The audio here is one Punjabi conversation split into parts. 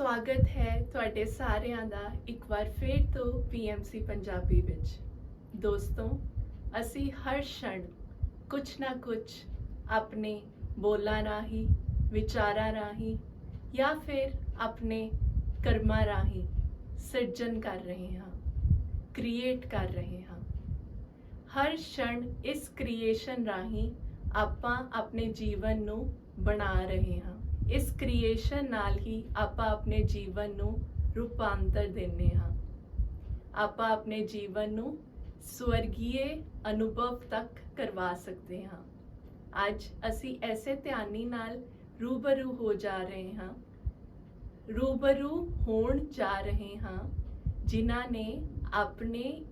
ਸਵਾਗਤ ਹੈ ਤੁਹਾਡੇ ਸਾਰਿਆਂ ਦਾ ਇੱਕ ਵਾਰ ਫੇਰ ਤੋਂ PMC ਪੰਜਾਬੀ ਵਿੱਚ। ਦੋਸਤੋ, ਅਸੀਂ ਹਰ ਛਣ ਕੁਛ ਨਾ ਕੁਛ ਆਪਣੇ ਬੋਲਾਂ ਰਾਹੀਂ, ਵਿਚਾਰਾਂ ਰਾਹੀਂ ਜਾਂ ਫਿਰ ਆਪਣੇ ਕਰਮਾਂ ਰਾਹੀਂ ਸਿਰਜਣ ਕਰ ਰਹੇ ਹਾਂ ਕ੍ਰੀਏਟ ਕਰ ਰਹੇ ਹਾਂ। ਹਰ ਛਣ ਇਸ ਕ੍ਰੀਏਸ਼ਨ ਰਾਹੀਂ ਆਪਾਂ ਆਪਣੇ ਜੀਵਨ ਨੂੰ ਬਣਾ ਰਹੇ ਹਾਂ। ਇਸ ਕ੍ਰੀਏਸ਼ਨ ਨਾਲ ਹੀ ਆਪਾਂ ਆਪਣੇ ਜੀਵਨ ਨੂੰ ਰੂਪਾਂਤਰ ਦਿੰਦੇ ਹਾਂ। ਆਪਾਂ ਆਪਣੇ ਜੀਵਨ ਨੂੰ ਸਵਰਗੀਏ ਅਨੁਭਵ ਤੱਕ ਕਰਵਾ ਸਕਦੇ ਹਾਂ। ਅੱਜ ਅਸੀਂ ਐਸੇ ਧਿਆਨੀ ਨਾਲ ਰੂਬਰੂ ਹੋ ਜਾ ਰਹੇ ਹਾਂ। ਰੂਬਰੂ ਹੋਣ ਜਾ ਰਹੇ ਹਾਂ, ਜਿਨ੍ਹਾਂ ਨੇ ਆਪਣੇ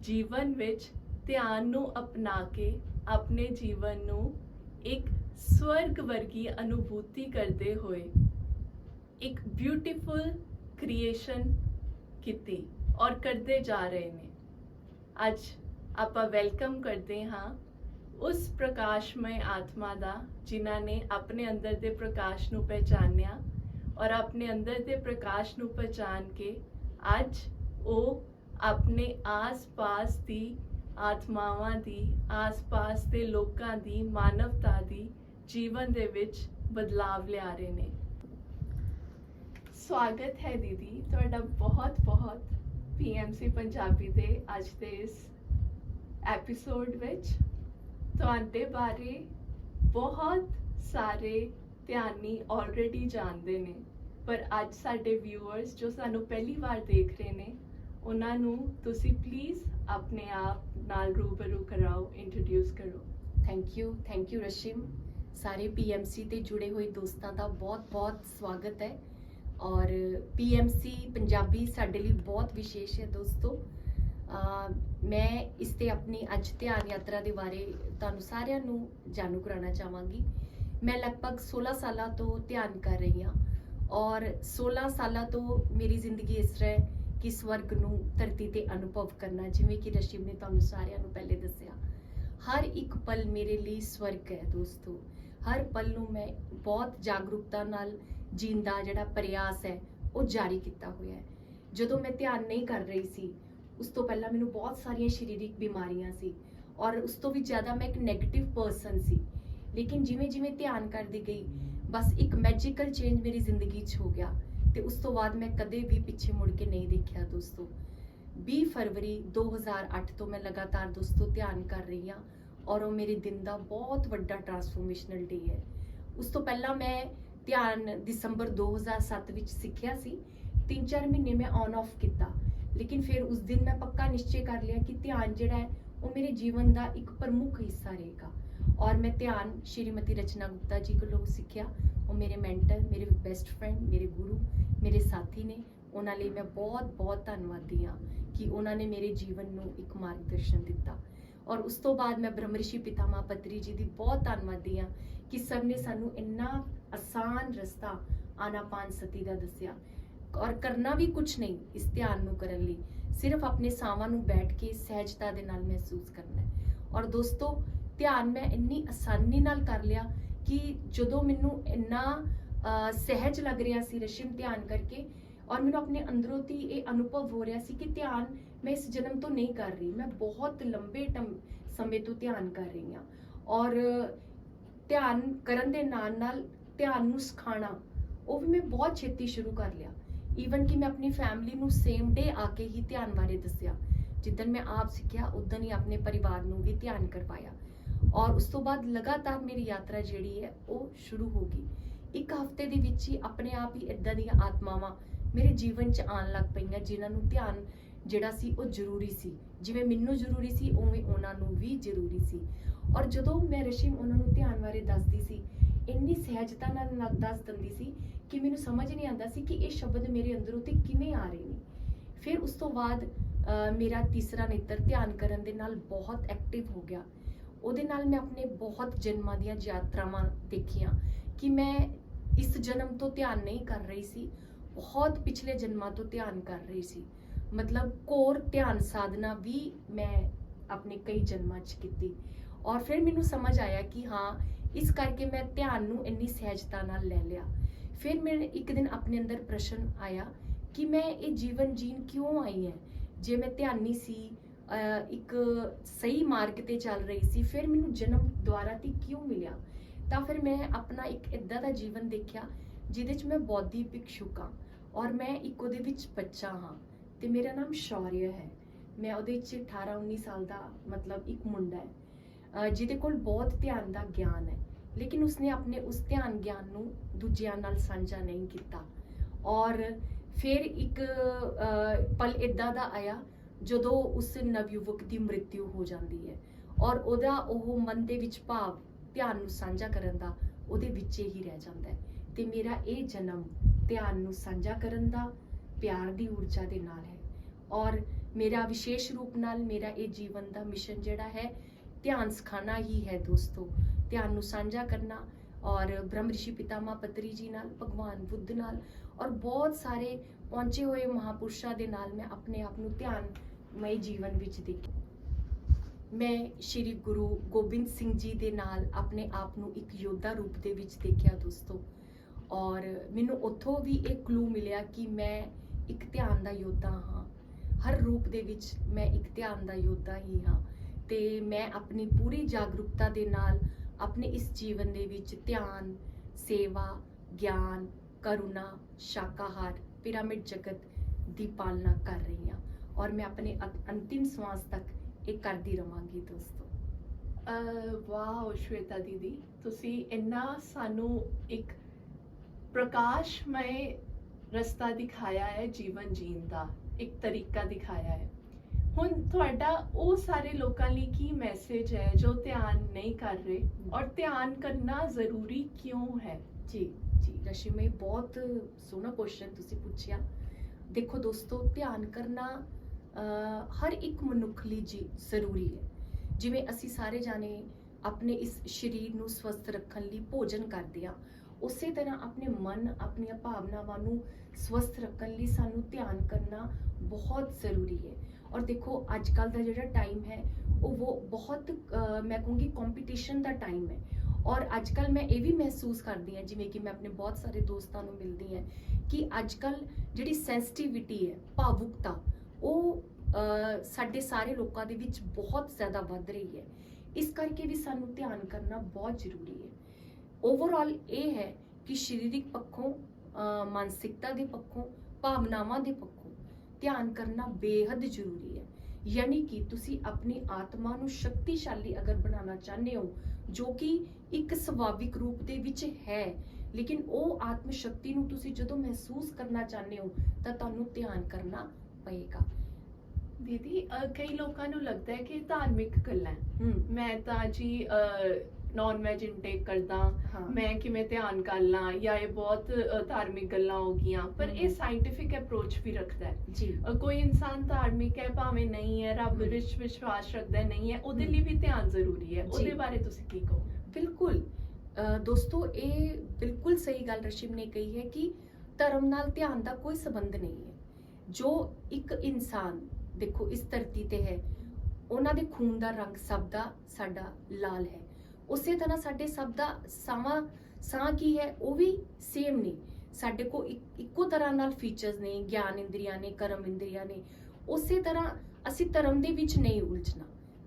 ਜੀਵਨ ਵਿੱਚ ਧਿਆਨ ਨੂੰ ਅਪਣਾ ਕੇ ਆਪਣੇ ਜੀਵਨ ਨੂੰ ਇੱਕ ਸਵਰਗ ਵਰਗੀ ਅਨੁਭੂਤੀ ਕਰਦੇ ਹੋਏ ਇੱਕ ਬਿਊਟੀਫੁਲ ਕ੍ਰੀਏਸ਼ਨ ਕੀਤੀ ਔਰ ਕਰਦੇ ਜਾ ਰਹੇ ਨੇ। ਅੱਜ ਆਪਾਂ ਵੈਲਕਮ ਕਰਦੇ ਹਾਂ ਉਸ ਪ੍ਰਕਾਸ਼ਮय ਆਤਮਾ ਦਾ, ਜਿਨ੍ਹਾਂ ਨੇ ਆਪਣੇ ਅੰਦਰ ਦੇ ਪ੍ਰਕਾਸ਼ ਨੂੰ ਪਹਿਚਾਨਿਆ ਔਰ ਆਪਣੇ ਅੰਦਰ ਦੇ ਪ੍ਰਕਾਸ਼ ਨੂੰ ਪਹਿਚਾਨ ਕੇ ਅੱਜ ਉਹ ਆਪਣੇ ਆਸ-ਪਾਸ ਦੀ ਆਤਮਾਵਾਂ ਦੀ, ਆਸ-ਪਾਸ ਦੇ ਲੋਕਾਂ ਦੀ, ਮਾਨਵਤਾ ਦੀ ਜੀਵਨ ਦੇ ਵਿੱਚ ਬਦਲਾਵ ਲਿਆ ਰਹੇ ਨੇ। ਸਵਾਗਤ ਹੈ ਦੀਦੀ, ਤੁਹਾਡਾ ਬਹੁਤ ਬਹੁਤ PMC ਪੰਜਾਬੀ ਦੇ ਅੱਜ ਦੇ ਇਸ ਐਪੀਸੋਡ ਵਿੱਚ। ਤੁਹਾਡੇ ਬਾਰੇ ਬਹੁਤ ਸਾਰੇ ਧਿਆਨੀ ਆਲਰੇਡੀ ਜਾਣਦੇ ਨੇ, ਪਰ ਅੱਜ ਸਾਡੇ ਵਿਊਅਰਸ ਜੋ ਸਾਨੂੰ ਪਹਿਲੀ ਵਾਰ ਦੇਖ ਰਹੇ ਨੇ, ਉਹਨਾਂ ਨੂੰ ਤੁਸੀਂ ਪਲੀਜ਼ ਆਪਣੇ ਆਪ ਨਾਲ ਰੂਬਰੂ ਕਰਾਓ ਇੰਟਰੋਡਿਊਸ ਕਰੋ। Thank you thank you Rashim ਸਾਰੇ ਪੀਐਮਸੀ ਤੇ ਜੁੜੇ ਹੋਏ ਦੋਸਤਾਂ ਦਾ ਬਹੁਤ-ਬਹੁਤ ਸਵਾਗਤ ਹੈ। ਔਰ ਪੀਐਮਸੀ ਪੰਜਾਬੀ ਸਾਡੇ ਲਈ ਬਹੁਤ ਵਿਸ਼ੇਸ਼ ਹੈ ਦੋਸਤੋ। ਮੈਂ ਇਸ ਤੇ ਆਪਣੀ ਅੱਜ ਧਿਆਨ ਯਾਤਰਾ ਦੇ ਬਾਰੇ ਤੁਹਾਨੂੰ ਸਾਰਿਆਂ ਨੂੰ ਜਾਣੂ ਕਰਾਉਣਾ ਚਾਹਾਂਗੀ। ਮੈਂ ਲਗਭਗ 16 ਸਾਲਾਂ ਤੋਂ ਧਿਆਨ ਕਰ ਰਹੀ ਹਾਂ। ਔਰ 16 ਸਾਲਾਂ ਤੋਂ ਮੇਰੀ ਜ਼ਿੰਦਗੀ ਇਸ ਤਰ੍ਹਾਂ ਹੈ ਕਿ ਸਵਰਗ ਨੂੰ ਧਰਤੀ ਤੇ ਅਨੁਭਵ ਕਰਨਾ, ਜਿਵੇਂ ਕਿ ਰਸ਼ੀਮ ਨੇ ਤੁਹਾਨੂੰ ਸਾਰਿਆਂ ਨੂੰ ਪਹਿਲੇ ਦੱਸਿਆ। ਹਰ ਇੱਕ ਪਲ ਮੇਰੇ ਲਈ ਸਵਰਗ ਹੈ ਦੋਸਤੋ। ਹਰ ਪਲ ਨੂੰ ਮੈਂ ਬਹੁਤ ਜਾਗਰੂਕਤਾ ਨਾਲ ਜੀਣ ਦਾ ਜਿਹੜਾ ਪ੍ਰਯਾਸ ਹੈ, ਉਹ ਜਾਰੀ ਕੀਤਾ ਹੋਇਆ ਹੈ। ਜਦੋਂ ਮੈਂ ਧਿਆਨ ਨਹੀਂ ਕਰ ਰਹੀ ਸੀ, ਉਸ ਤੋਂ ਪਹਿਲਾਂ ਮੈਨੂੰ ਬਹੁਤ ਸਾਰੀਆਂ ਸਰੀਰਕ ਬਿਮਾਰੀਆਂ ਸੀ ਔਰ ਉਸ ਤੋਂ ਵੀ ਜ਼ਿਆਦਾ ਮੈਂ ਇੱਕ 네ਗੇਟਿਵ ਪਰਸਨ ਸੀ। ਲੇਕਿਨ ਜਿਵੇਂ ਜਿਵੇਂ ਧਿਆਨ ਕਰਦੀ ਗਈ, ਬਸ ਇੱਕ ਮੈਜੀਕਲ ਚੇਂਜ ਮੇਰੀ ਜ਼ਿੰਦਗੀ 'ਚ ਹੋ ਗਿਆ ਤੇ ਉਸ ਤੋਂ ਬਾਅਦ ਮੈਂ ਕਦੇ ਵੀ ਪਿੱਛੇ ਮੁੜ ਕੇ ਨਹੀਂ ਦੇਖਿਆ ਦੋਸਤੋ। 20 ਫਰਵਰੀ 2008 ਤੋਂ ਮੈਂ ਲਗਾਤਾਰ ਦੋਸਤੋ ਧਿਆਨ ਕਰ ਰਹੀ ਹਾਂ। ਔਰ ਉਹ ਮੇਰੇ ਦਿਨ ਦਾ ਬਹੁਤ ਵੱਡਾ ਟਰਾਂਸਫੋਰਮੇਸ਼ਨਲ ਡੇ ਹੈ। ਉਸ ਤੋਂ ਪਹਿਲਾਂ ਮੈਂ ਧਿਆਨ ਦਸੰਬਰ 2007 ਵਿੱਚ ਸਿੱਖਿਆ ਸੀ। 3-4 ਮਹੀਨੇ ਮੈਂ ਔਨ ਆਫ ਕੀਤਾ। ਲੇਕਿਨ ਫਿਰ ਉਸ ਦਿਨ ਮੈਂ ਪੱਕਾ ਨਿਸ਼ਚੈ ਕਰ ਲਿਆ ਕਿ ਧਿਆਨ ਜਿਹੜਾ ਹੈ, ਉਹ ਮੇਰੇ ਜੀਵਨ ਦਾ ਇੱਕ ਪ੍ਰਮੁੱਖ ਹਿੱਸਾ ਰਹੇਗਾ। ਔਰ ਮੈਂ ਧਿਆਨ ਸ਼੍ਰੀਮਤੀ ਰਚਨਾ ਗੁਪਤਾ ਜੀ ਕੋਲੋਂ ਸਿੱਖਿਆ। ਉਹ ਮੇਰੇ ਮੈਂਟਰ ਮੇਰੇ ਬੈਸਟ ਫਰੈਂਡ ਮੇਰੇ ਗੁਰੂ, ਮੇਰੇ ਸਾਥੀ ਨੇ। ਉਹਨਾਂ ਲਈ ਮੈਂ ਬਹੁਤ ਬਹੁਤ ਧੰਨਵਾਦੀ ਹਾਂ ਕਿ ਉਹਨਾਂ ਨੇ ਮੇਰੇ ਜੀਵਨ ਨੂੰ ਇੱਕ ਮਾਰਗਦਰਸ਼ਨ ਦਿੱਤਾ। ਔਰ ਉਸ ਤੋਂ ਬਾਅਦ ਮੈਂ ਬ੍ਰਹਮਰਿਸ਼ੀ ਪਿਤਾਮਾ ਪਤਰੀ ਜੀ ਦੀ ਬਹੁਤ ਧੰਨਵਾਦੀ ਹਾਂ ਕਿ ਸਭ ਨੇ ਸਾਨੂੰ ਇੰਨਾ ਆਸਾਨ ਰਸਤਾ ਆਨਾਪਾਨ ਸਤੀ ਦਾ ਦੱਸਿਆ। ਔਰ ਕਰਨਾ ਵੀ ਕੁਝ ਨਹੀਂ ਇਸ ਧਿਆਨ ਨੂੰ ਕਰਨ ਲਈ। ਸਿਰਫ ਆਪਣੇ ਸਾਵਾਂ ਨੂੰ ਬੈਠ ਕੇ ਸਹਿਜਤਾ ਦੇ ਨਾਲ ਮਹਿਸੂਸ ਕਰਨਾ ਹੈ। ਔਰ ਦੋਸਤੋ, ਧਿਆਨ ਮੈਂ ਇੰਨੀ ਆਸਾਨੀ ਨਾਲ ਕਰ ਲਿਆ ਕਿ ਜਦੋਂ ਮੈਨੂੰ ਇੰਨਾ ਸਹਿਜ ਲੱਗ ਰਿਹਾ ਸੀ ਰਸ਼ਿਮ ਧਿਆਨ ਕਰਕੇ ਔਰ ਮੈਨੂੰ ਆਪਣੇ ਅੰਦਰੋਂ ਦੀ ਇਹ ਅਨੁਭਵ ਹੋ ਰਿਹਾ ਸੀ ਕਿ ਧਿਆਨ ਮੈਂ ਇਸ ਜਨਮ ਤੋਂ ਨਹੀਂ ਕਰ ਰਹੀ ਮੈਂ ਬਹੁਤ ਲੰਬੇ ਟਮ- ਸਮੇਂ ਤੋਂ ਧਿਆਨ ਕਰ ਰਹੀ ਹਾਂ ਔਰ ਧਿਆਨ ਕਰਨ ਦੇ ਨਾਲ ਨਾਲ ਧਿਆਨ ਨੂੰ ਸਿਖਾਉਣਾ ਉਹ ਵੀ ਮੈਂ ਬਹੁਤ ਛੇਤੀ ਸ਼ੁਰੂ ਕਰ ਲਿਆ ਈਵਨ ਕਿ ਮੈਂ ਆਪਣੀ ਫੈਮਿਲੀ ਨੂੰ ਸੇਮ ਡੇ ਆ ਕੇ ਹੀ ਧਿਆਨ ਬਾਰੇ ਦੱਸਿਆ ਜਿੱਦਨ ਮੈਂ ਆਪ ਸਿੱਖਿਆ ਉਦੋਂ ਹੀ ਆਪਣੇ ਪਰਿਵਾਰ ਨੂੰ ਵੀ ਧਿਆਨ ਕਰਵਾਇਆ ਔਰ ਉਸ ਤੋਂ ਬਾਅਦ ਲਗਾਤਾਰ ਮੇਰੀ ਯਾਤਰਾ ਜਿਹੜੀ ਹੈ ਉਹ ਸ਼ੁਰੂ ਹੋ ਗਈ ਇੱਕ ਹਫ਼ਤੇ ਦੇ ਵਿੱਚ ਹੀ ਆਪਣੇ ਆਪ ਹੀ ਇਦਾਂ ਦੀਆਂ ਆਤਮਾਵਾਂ ਮੇਰੇ ਜੀਵਨ 'ਚ ਆਉਣ ਲੱਗ ਪਈਆਂ ਜਿਨ੍ਹਾਂ ਨੂੰ ਧਿਆਨ ਜਿਹੜਾ ਸੀ ਉਹ ਜ਼ਰੂਰੀ ਸੀ। ਜਿਵੇਂ ਮੈਨੂੰ ਜ਼ਰੂਰੀ ਸੀ, ਉਵੇਂ ਉਹਨਾਂ ਨੂੰ ਵੀ ਜ਼ਰੂਰੀ ਸੀ। ਔਰ ਜਦੋਂ ਮੈਂ ਰਸ਼ੀਮ ਉਹਨਾਂ ਨੂੰ ਧਿਆਨ ਬਾਰੇ ਦੱਸਦੀ ਸੀ, ਇੰਨੀ ਸਹਿਜਤਾ ਨਾਲ ਦੱਸ ਦਿੰਦੀ ਸੀ ਕਿ ਮੈਨੂੰ ਸਮਝ ਨਹੀਂ ਆਉਂਦਾ ਸੀ ਕਿ ਇਹ ਸ਼ਬਦ ਮੇਰੇ ਅੰਦਰੋਂ ਤੇ ਕਿਵੇਂ ਆ ਰਹੇ ਨੇ। ਫਿਰ ਉਸ ਤੋਂ ਬਾਅਦ ਮੇਰਾ ਤੀਸਰਾ ਨੇਤਰ ਧਿਆਨ ਕਰਨ ਦੇ ਨਾਲ ਬਹੁਤ ਐਕਟਿਵ ਹੋ ਗਿਆ। ਉਹਦੇ ਨਾਲ ਮੈਂ ਆਪਣੇ ਬਹੁਤ ਜਨਮਾਂ ਦੀਆਂ ਯਾਤਰਾਵਾਂ ਦੇਖੀਆਂ ਕਿ ਮੈਂ ਇਸ ਜਨਮ ਤੋਂ ਧਿਆਨ ਨਹੀਂ ਕਰ ਰਹੀ ਸੀ, ਬਹੁਤ ਪਿਛਲੇ ਜਨਮਾਂ ਤੋਂ ਧਿਆਨ ਕਰ ਰਹੀ ਸੀ। ਮਤਲਬ ਕੋਰ ਧਿਆਨ ਸਾਧਨਾ ਵੀ ਮੈਂ ਆਪਣੇ ਕਈ ਜਨਮਾਂ 'ਚ ਕੀਤੀ। ਔਰ ਫਿਰ ਮੈਨੂੰ ਸਮਝ ਆਇਆ ਕਿ ਹਾਂ, ਇਸ ਕਰਕੇ ਮੈਂ ਧਿਆਨ ਨੂੰ ਇੰਨੀ ਸਹਿਜਤਾ ਨਾਲ ਲੈ ਲਿਆ। ਫਿਰ ਮੈਂ ਇੱਕ ਦਿਨ ਆਪਣੇ ਅੰਦਰ ਪ੍ਰਸ਼ਨ ਆਇਆ ਕਿ ਮੈਂ ਇਹ ਜੀਵਨ ਜੀਣ ਕਿਉਂ ਆਈ ਹਾਂ? ਜੇ ਮੈਂ ਧਿਆਨੀ ਸੀ ਇੱਕ ਸਹੀ ਮਾਰਗ ਤੇ ਚੱਲ ਰਹੀ ਸੀ, ਫਿਰ ਮੈਨੂੰ ਜਨਮ ਦੁਆਰਾ ਤੇ ਕਿਉਂ ਮਿਲਿਆ? ਤਾਂ ਫਿਰ ਮੈਂ ਆਪਣਾ ਇੱਕ ਇਦਾਂ ਦਾ ਜੀਵਨ ਦੇਖਿਆ, ਜਿਹਦੇ 'ਚ ਮੈਂ ਬੌਧੀ ਭਿਕਸ਼ੁਕ ਹਾਂ ਔਰ ਮੈਂ ਇੱਕ ਉਹਦੇ ਵਿੱਚ ਬੱਚਾ ਹਾਂ। ਤੇ ਮੇਰਾ ਨਾਮ ਸ਼ੌਰਯ ਹੈ। ਮੈਂ ਉਹਦੇ 'ਚ 18 19 ਸਾਲ ਦਾ ਮਤਲਬ ਇੱਕ ਮੁੰਡਾ ਹੈ। ਜਿਹਦੇ ਕੋਲ ਬਹੁਤ ਧਿਆਨ ਦਾ ਗਿਆਨ ਹੈ, ਲੇਕਿਨ ਉਸਨੇ ਆਪਣੇ ਉਸ ਧਿਆਨ ਗਿਆਨ ਨੂੰ ਦੂਜਿਆਂ ਨਾਲ ਸਾਂਝਾ ਨਹੀਂ ਕੀਤਾ। ਔਰ ਫਿਰ ਇੱਕ ਪਲ ਇਦਾਂ ਦਾ ਆਇਆ, ਜਦੋਂ ਉਸ ਨਵਯੁਵਕ ਦੀ ਮ੍ਰਿਤਿੂ ਹੋ ਜਾਂਦੀ ਹੈ। ਔਰ ਉਹਦਾ ਉਹ ਮਨ ਦੇ ਵਿੱਚ ਭਾਵ, ਧਿਆਨ ਨੂੰ ਸਾਂਝਾ ਕਰਨ ਦਾ ਉਹਦੇ ਵਿੱਚ ਹੀ ਰਹਿ ਜਾਂਦਾ ਹੈ। ਤੇ ਮੇਰਾ ਇਹ ਜਨਮ ਧਿਆਨ ਨੂੰ ਸਾਂਝਾ ਕਰਨ ਦਾ ਪਿਆਰ ਦੀ ਊਰਜਾ ਦੇ ਨਾਲ ਹੈ। ਔਰ ਮੇਰਾ ਵਿਸ਼ੇਸ਼ ਰੂਪ ਨਾਲ ਮੇਰਾ ਇਹ ਜੀਵਨ ਦਾ ਮਿਸ਼ਨ ਜਿਹੜਾ ਹੈ, ਧਿਆਨ ਸਿਖਾਣਾ ਹੀ ਹੈ ਦੋਸਤੋ। ਧਿਆਨ ਨੂੰ ਸਾਂਝਾ ਕਰਨਾ ਔਰ ਬ੍ਰਹਮ ਰਿਸ਼ੀ ਪਿਤਾਮਾ ਪਤਰੀ ਜੀ ਨਾਲ, ਭਗਵਾਨ ਬੁੱਧ ਨਾਲ ਔਰ ਬਹੁਤ ਸਾਰੇ ਪਹੁੰਚੇ ਹੋਏ ਮਹਾਪੁਰਸ਼ਾਂ ਦੇ ਨਾਲ ਮੈਂ ਆਪਣੇ ਆਪ ਨੂੰ ਧਿਆਨਮਈ ਜੀਵਨ ਵਿੱਚ ਦੇਖਿਆ ਮੈਂ ਸ੍ਰੀ ਗੁਰੂ ਗੋਬਿੰਦ ਸਿੰਘ ਜੀ ਦੇ ਨਾਲ ਆਪਣੇ ਆਪ ਨੂੰ ਇੱਕ ਯੋਧਾ ਰੂਪ ਦੇ ਵਿੱਚ ਦੇਖਿਆ ਦੋਸਤੋ। ਔਰ ਮੈਨੂੰ ਉੱਥੋਂ ਵੀ ਇਹ ਕਲੂ ਮਿਲਿਆ ਕਿ ਮੈਂ ਇੱਕ ਧਿਆਨ ਦਾ ਯੋਧਾ ਹਾਂ। ਹਰ ਰੂਪ ਦੇ ਵਿੱਚ ਮੈਂ ਇੱਕ ਧਿਆਨ ਦਾ ਯੋਧਾ ਹੀ ਹਾਂ ਤੇ ਮੈਂ ਆਪਣੀ ਪੂਰੀ ਜਾਗਰੂਕਤਾ ਦੇ ਨਾਲ ਆਪਣੇ ਇਸ ਜੀਵਨ ਦੇ ਵਿੱਚ ਧਿਆਨ, ਸੇਵਾ, ਗਿਆਨ, ਕਰੁਣਾ, ਸ਼ਾਕਾਹਾਰ, ਪਿਰਾਮਿਡ ਜਗਤ ਦੀ ਪਾਲਣਾ ਕਰ ਰਹੀ ਹਾਂ ਔਰ ਮੈਂ ਆਪਣੇ ਅੰਤ- ਅੰਤਿਮ ਸਵਾਸ ਤੱਕ ਇਹ ਕਰਦੀ ਰਵਾਂਗੀ ਦੋਸਤੋ। ਅਹ ਵਾਓ ਸ਼ਵੇਤਾ ਦੀਦੀ, ਤੁਸੀਂ ਇੰਨਾ ਸਾਨੂੰ ਇੱਕ ਪ੍ਰਕਾਸ਼ਮय ਰਸਤਾ ਦਿਖਾਇਆ ਹੈ ਜੀਵਨ ਜੀਣ ਦਾ, ਇੱਕ ਤਰੀਕਾ ਦਿਖਾਇਆ ਹੈ। ਹੁਣ ਤੁਹਾਡਾ ਉਹ ਸਾਰੇ ਲੋਕਾਂ ਲਈ ਕੀ ਮੈਸੇਜ ਹੈ ਜੋ ਧਿਆਨ ਨਹੀਂ ਕਰ ਰਹੇ ਔਰ ਧਿਆਨ ਕਰਨਾ ਜ਼ਰੂਰੀ ਕਿਉਂ ਹੈ? ਜੀ ਜੀ, ਰਸ਼ਮੀ ਬਹੁਤ ਸੋਹਣਾ ਕੁਐਸਚਨ ਤੁਸੀਂ ਪੁੱਛਿਆ। ਦੇਖੋ ਦੋਸਤੋ, ਧਿਆਨ ਕਰਨਾ ਹਰ ਇੱਕ ਮਨੁੱਖ ਲਈ ਜੀ ਜ਼ਰੂਰੀ ਹੈ। ਜਿਵੇਂ ਅਸੀਂ ਸਾਰੇ ਜਾਣੇ ਆਪਣੇ ਇਸ ਸਰੀਰ ਨੂੰ ਸਵਸਥ ਰੱਖਣ ਲਈ ਭੋਜਨ ਕਰਦੇ ਆ ਉਸੇ ਤਰ੍ਹਾਂ ਆਪਣੇ ਮਨ, ਆਪਣੀਆਂ ਭਾਵਨਾਵਾਂ ਨੂੰ ਸਵਸਥ ਰੱਖਣ ਲਈ ਸਾਨੂੰ ਧਿਆਨ ਕਰਨਾ ਬਹੁਤ ਜ਼ਰੂਰੀ ਹੈ। ਔਰ ਦੇਖੋ ਅੱਜ ਕੱਲ ਦਾ ਜਿਹੜਾ ਟਾਈਮ ਹੈ, ਉਹ ਉਹ ਬਹੁਤ ਮੈਂ ਕਹੂੰਗੀ ਕੰਪੀਟੀਸ਼ਨ ਦਾ ਟਾਈਮ ਹੈ। ਔਰ ਅੱਜ ਕੱਲ ਮੈਂ ਇਹ ਵੀ ਮਹਿਸੂਸ ਕਰਦੀ ਹਾਂ, ਜਿਵੇਂ ਕਿ ਮੈਂ ਆਪਣੇ ਬਹੁਤ ਸਾਰੇ ਦੋਸਤਾਂ ਨੂੰ ਮਿਲਦੀ ਹਾਂ, ਕਿ ਅੱਜ ਕੱਲ ਜਿਹੜੀ ਸੈਂਸਿਟੀਵਿਟੀ ਹੈ, ਭਾਵੁਕਤਾ, ਉਹ ਸਾਡੇ ਸਾਰੇ ਲੋਕਾਂ ਦੇ ਵਿੱਚ ਬਹੁਤ ਜ਼ਿਆਦਾ ਵੱਧ ਰਹੀ ਹੈ। ਇਸ ਕਰਕੇ ਵੀ ਸਾਨੂੰ ਧਿਆਨ ਕਰਨਾ ਬਹੁਤ ਜ਼ਰੂਰੀ ਹੈ। ਓਵਰਆਲ ਇਹ ਹੈ ਕਿ ਸਰੀਰਕ ਪੱਖੋਂ ਮਾਨਸਿਕਤਾ ਦੇ ਪੱਖੋਂ ਭਾਵਨਾਵਾਂ ਦੇ ਪੱਖੋਂ ਧਿਆਨ ਕਰਨਾ ਬੇਹੱਦ ਜ਼ਰੂਰੀ ਹੈ। ਯਾਨੀ ਕਿ ਤੁਸੀਂ ਆਪਣੀ ਆਤਮਾ ਨੂੰ ਸ਼ਕਤੀਸ਼ਾਲੀ ਅਗਰ ਬਣਾਉਣਾ ਚਾਹੁੰਦੇ ਹੋ ਜੋ ਕਿ ਇੱਕ ਸੁਭਾਵਿਕ ਰੂਪ ਦੇ ਵਿੱਚ ਹੈ ਲੇਕਿਨ ਉਹ ਆਤਮ ਸ਼ਕਤੀ ਨੂੰ ਤੁਸੀਂ ਜਦੋਂ ਮਹਿਸੂਸ ਕਰਨਾ ਚਾਹੁੰਦੇ ਹੋ ਤਾਂ ਤੁਹਾਨੂੰ ਧਿਆਨ ਕਰਨਾ ਪਏਗਾ। ਦੀਦੀ ਕਈ ਲੋਕਾਂ ਨੂੰ ਲੱਗਦਾ ਹੈ ਕਿ ਧਾਰਮਿਕ ਗੱਲਾਂ ਮੈਂ ਤਾਂ ਜੀ ਨਾਨ ਵੈਜ ਇਨਟੇਕ ਕਰਦਾ ਮੈਂ ਕਿਵੇਂ ਧਿਆਨ ਕਰ ਲਾਂ ਜਾਂ ਇਹ ਬਹੁਤ ਧਾਰਮਿਕ ਗੱਲਾਂ ਹੋ ਗਈਆਂ ਪਰ ਇਹ। ਸਾਇੰਟੀਫਿਕ ਅਪਰੋਚ ਵੀ ਰੱਖਦਾ ਹੈ ਜੀ ਕੋਈ ਇਨਸਾਨ ਧਾਰਮਿਕ ਹੈ ਭਾਵੇਂ ਨਹੀਂ ਹੈ ਰੱਬ। ਵਿੱਚ ਵਿਸ਼ਵਾਸ ਰੱਖਦਾ ਨਹੀਂ ਹੈ ਉਹਦੇ। ਲਈ ਵੀ ਧਿਆਨ ਜ਼ਰੂਰੀ ਹੈ। ਉਹਦੇ ਬਾਰੇ ਤੁਸੀਂ ਕੀ ਕਹੋ ਬਿਲਕੁਲ ਦੋਸਤੋ ਇਹ ਬਿਲਕੁਲ ਸਹੀ ਗੱਲ ਰਸ਼ਿਮ ਨੇ ਕਹੀ ਹੈ ਕਿ ਧਰਮ ਨਾਲ ਧਿਆਨ ਦਾ ਕੋਈ ਸੰਬੰਧ ਨਹੀਂ ਹੈ ਜੋ ਇੱਕ ਇਨਸਾਨ ਦੇਖੋ ਇਸ ਧਰਤੀ ਤੇ ਹੈ ਉਹਨਾਂ ਦੇ ਖੂਨ ਦਾ ਰੰਗ ਸਭ ਦਾ ਸਾਡਾ ਲਾਲ ਹੈ ਉਸੇ ਤਰ੍ਹਾਂ ਸਾਡੇ ਸਭ ਦਾ ਸਾਵਾਂ, ਸਾਹ ਕੀ ਹੈ, ਉਹ ਵੀ ਸੇਮ ਨੇ। ਸਾਡੇ ਕੋ ਇੱਕੋ ਤਰ੍ਹਾਂ ਨਾਲ ਫੀਚਰਸ ਨੇ, ਗਿਆਨ ਇੰਦਰੀਆਂ ਨੇ, ਕਰਮ ਇੰਦਰੀਆਂ ਨੇ। ਉਸੇ ਤਰ੍ਹਾਂ ਅਸੀਂ ਧਰਮ ਦੇ ਵਿੱਚ ਨਹੀਂ ਉਲਝਣਾ।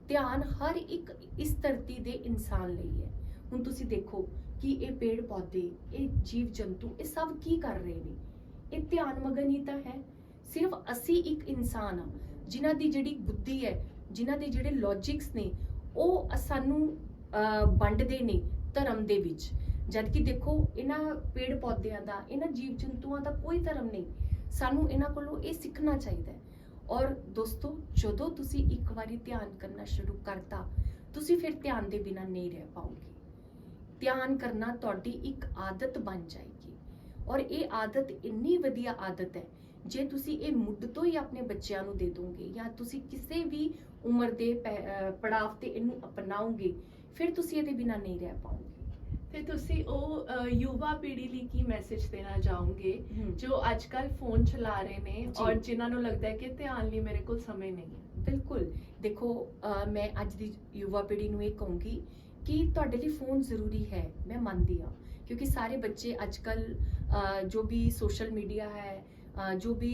ਧਿਆਨ ਹਰ ਇੱਕ ਇਸ ਧਰਤੀ ਦੇ ਇਨਸਾਨ ਲਈ ਹੈ। ਹੁਣ ਤੁਸੀਂ ਦੇਖੋ ਕਿ ਇਹ ਪੇੜ ਪੌਦੇ, ਇਹ ਜੀਵ ਜੰਤੂ, ਇਹ ਸਭ ਕੀ ਕਰ ਰਹੇ ਨੇ? ਇਹ ਧਿਆਨ ਮਗਨ ਹੀ ਤਾਂ ਹੈ। ਸਿਰਫ ਅਸੀਂ ਇੱਕ ਇਨਸਾਨ ਆ ਜਿਨ੍ਹਾਂ ਦੀ ਜਿਹੜੀ ਬੁੱਧੀ ਹੈ, ਜਿਨ੍ਹਾਂ ਦੇ ਜਿਹੜੇ ਲੌਜਿਕਸ ਨੇ, ਉਹ ਸਾਨੂੰ ਵੰਡਦੇ ਨੇ ਧਰਮ ਦੇ ਵਿੱਚ। ਜਦ ਕਿ ਦੇਖੋ, ਇਹਨਾਂ ਪੇੜ ਪੌਦਿਆਂ ਦਾ, ਇਹਨਾਂ ਜੀਵ ਜੰਤੂਆਂ ਦਾ ਕੋਈ ਧਰਮ ਨਹੀਂ। ਸਾਨੂੰ ਇਹਨਾਂ ਕੋਲੋਂ ਇਹ ਸਿੱਖਣਾ ਚਾਹੀਦਾ ਹੈ। ਔਰ ਦੋਸਤੋ, ਜਦੋਂ ਤੁਸੀਂ ਇੱਕ ਵਾਰੀ ਧਿਆਨ ਕਰਨਾ ਸ਼ੁਰੂ ਕਰਤਾ, ਤੁਸੀਂ ਫਿਰ ਧਿਆਨ ਦੇ ਬਿਨਾਂ ਨਹੀਂ ਰਹਿ ਪਾਓਗੇ। ਧਿਆਨ ਕਰਨਾ ਤੁਹਾਡੀ ਇੱਕ ਆਦਤ ਬਣ ਜਾਏਗੀ। ਔਰ ਇਹ ਆਦਤ ਇੰਨੀ ਵਧੀਆ ਆਦਤ ਹੈ ਜੇ ਤੁਸੀਂ ਇਹ ਮੁੱਢ ਤੋਂ ਹੀ ਆਪਣੇ ਬੱਚਿਆਂ ਨੂੰ ਦੇ ਦੋਗੇ ਜਾਂ ਤੁਸੀਂ ਕਿਸੇ ਵੀ ਉਮਰ ਦੇ ਪੈ- ਅਹ ਪੜਾਵ ਤੇ ਇਹਨੂੰ ਅਪਣਾਓਗੇ ਫਿਰ ਤੁਸੀਂ ਇਹਦੇ ਬਿਨਾਂ ਨਹੀਂ ਰਹਿ ਪਾਓਗੇ। ਤੇ ਤੁਸੀਂ ਉਹ ਯੁਵਾ ਪੀੜ੍ਹੀ ਲਈ ਕੀ ਮੈਸੇਜ ਦੇਣਾ ਚਾਹੋਗੇ? ਜੋ ਅੱਜ ਕੱਲ ਫੋਨ ਚਲਾ ਰਹੇ ਨੇ। ਔਰ ਜਿਨ੍ਹਾਂ ਨੂੰ ਲੱਗਦਾ ਹੈ ਕਿ ਧਿਆਨ ਲਈ ਮੇਰੇ ਕੋਲ ਸਮੇਂ ਨਹੀਂ ਹੈ। ਬਿਲਕੁਲ। ਦੇਖੋ ਮੈਂ ਅੱਜ ਦੀ ਯੁਵਾ ਪੀੜ੍ਹੀ ਨੂੰ ਇਹ ਕਹੂੰਗੀ ਕਿ ਤੁਹਾਡੇ ਲਈ ਫੋਨ ਜ਼ਰੂਰੀ ਹੈ ਮੈਂ ਮੰਨਦੀ ਹਾਂ। ਕਿਉਂਕਿ ਸਾਰੇ ਬੱਚੇ ਅੱਜਕੱਲ ਜੋ ਵੀ ਸੋਸ਼ਲ ਮੀਡੀਆ ਹੈ ਜੋ ਵੀ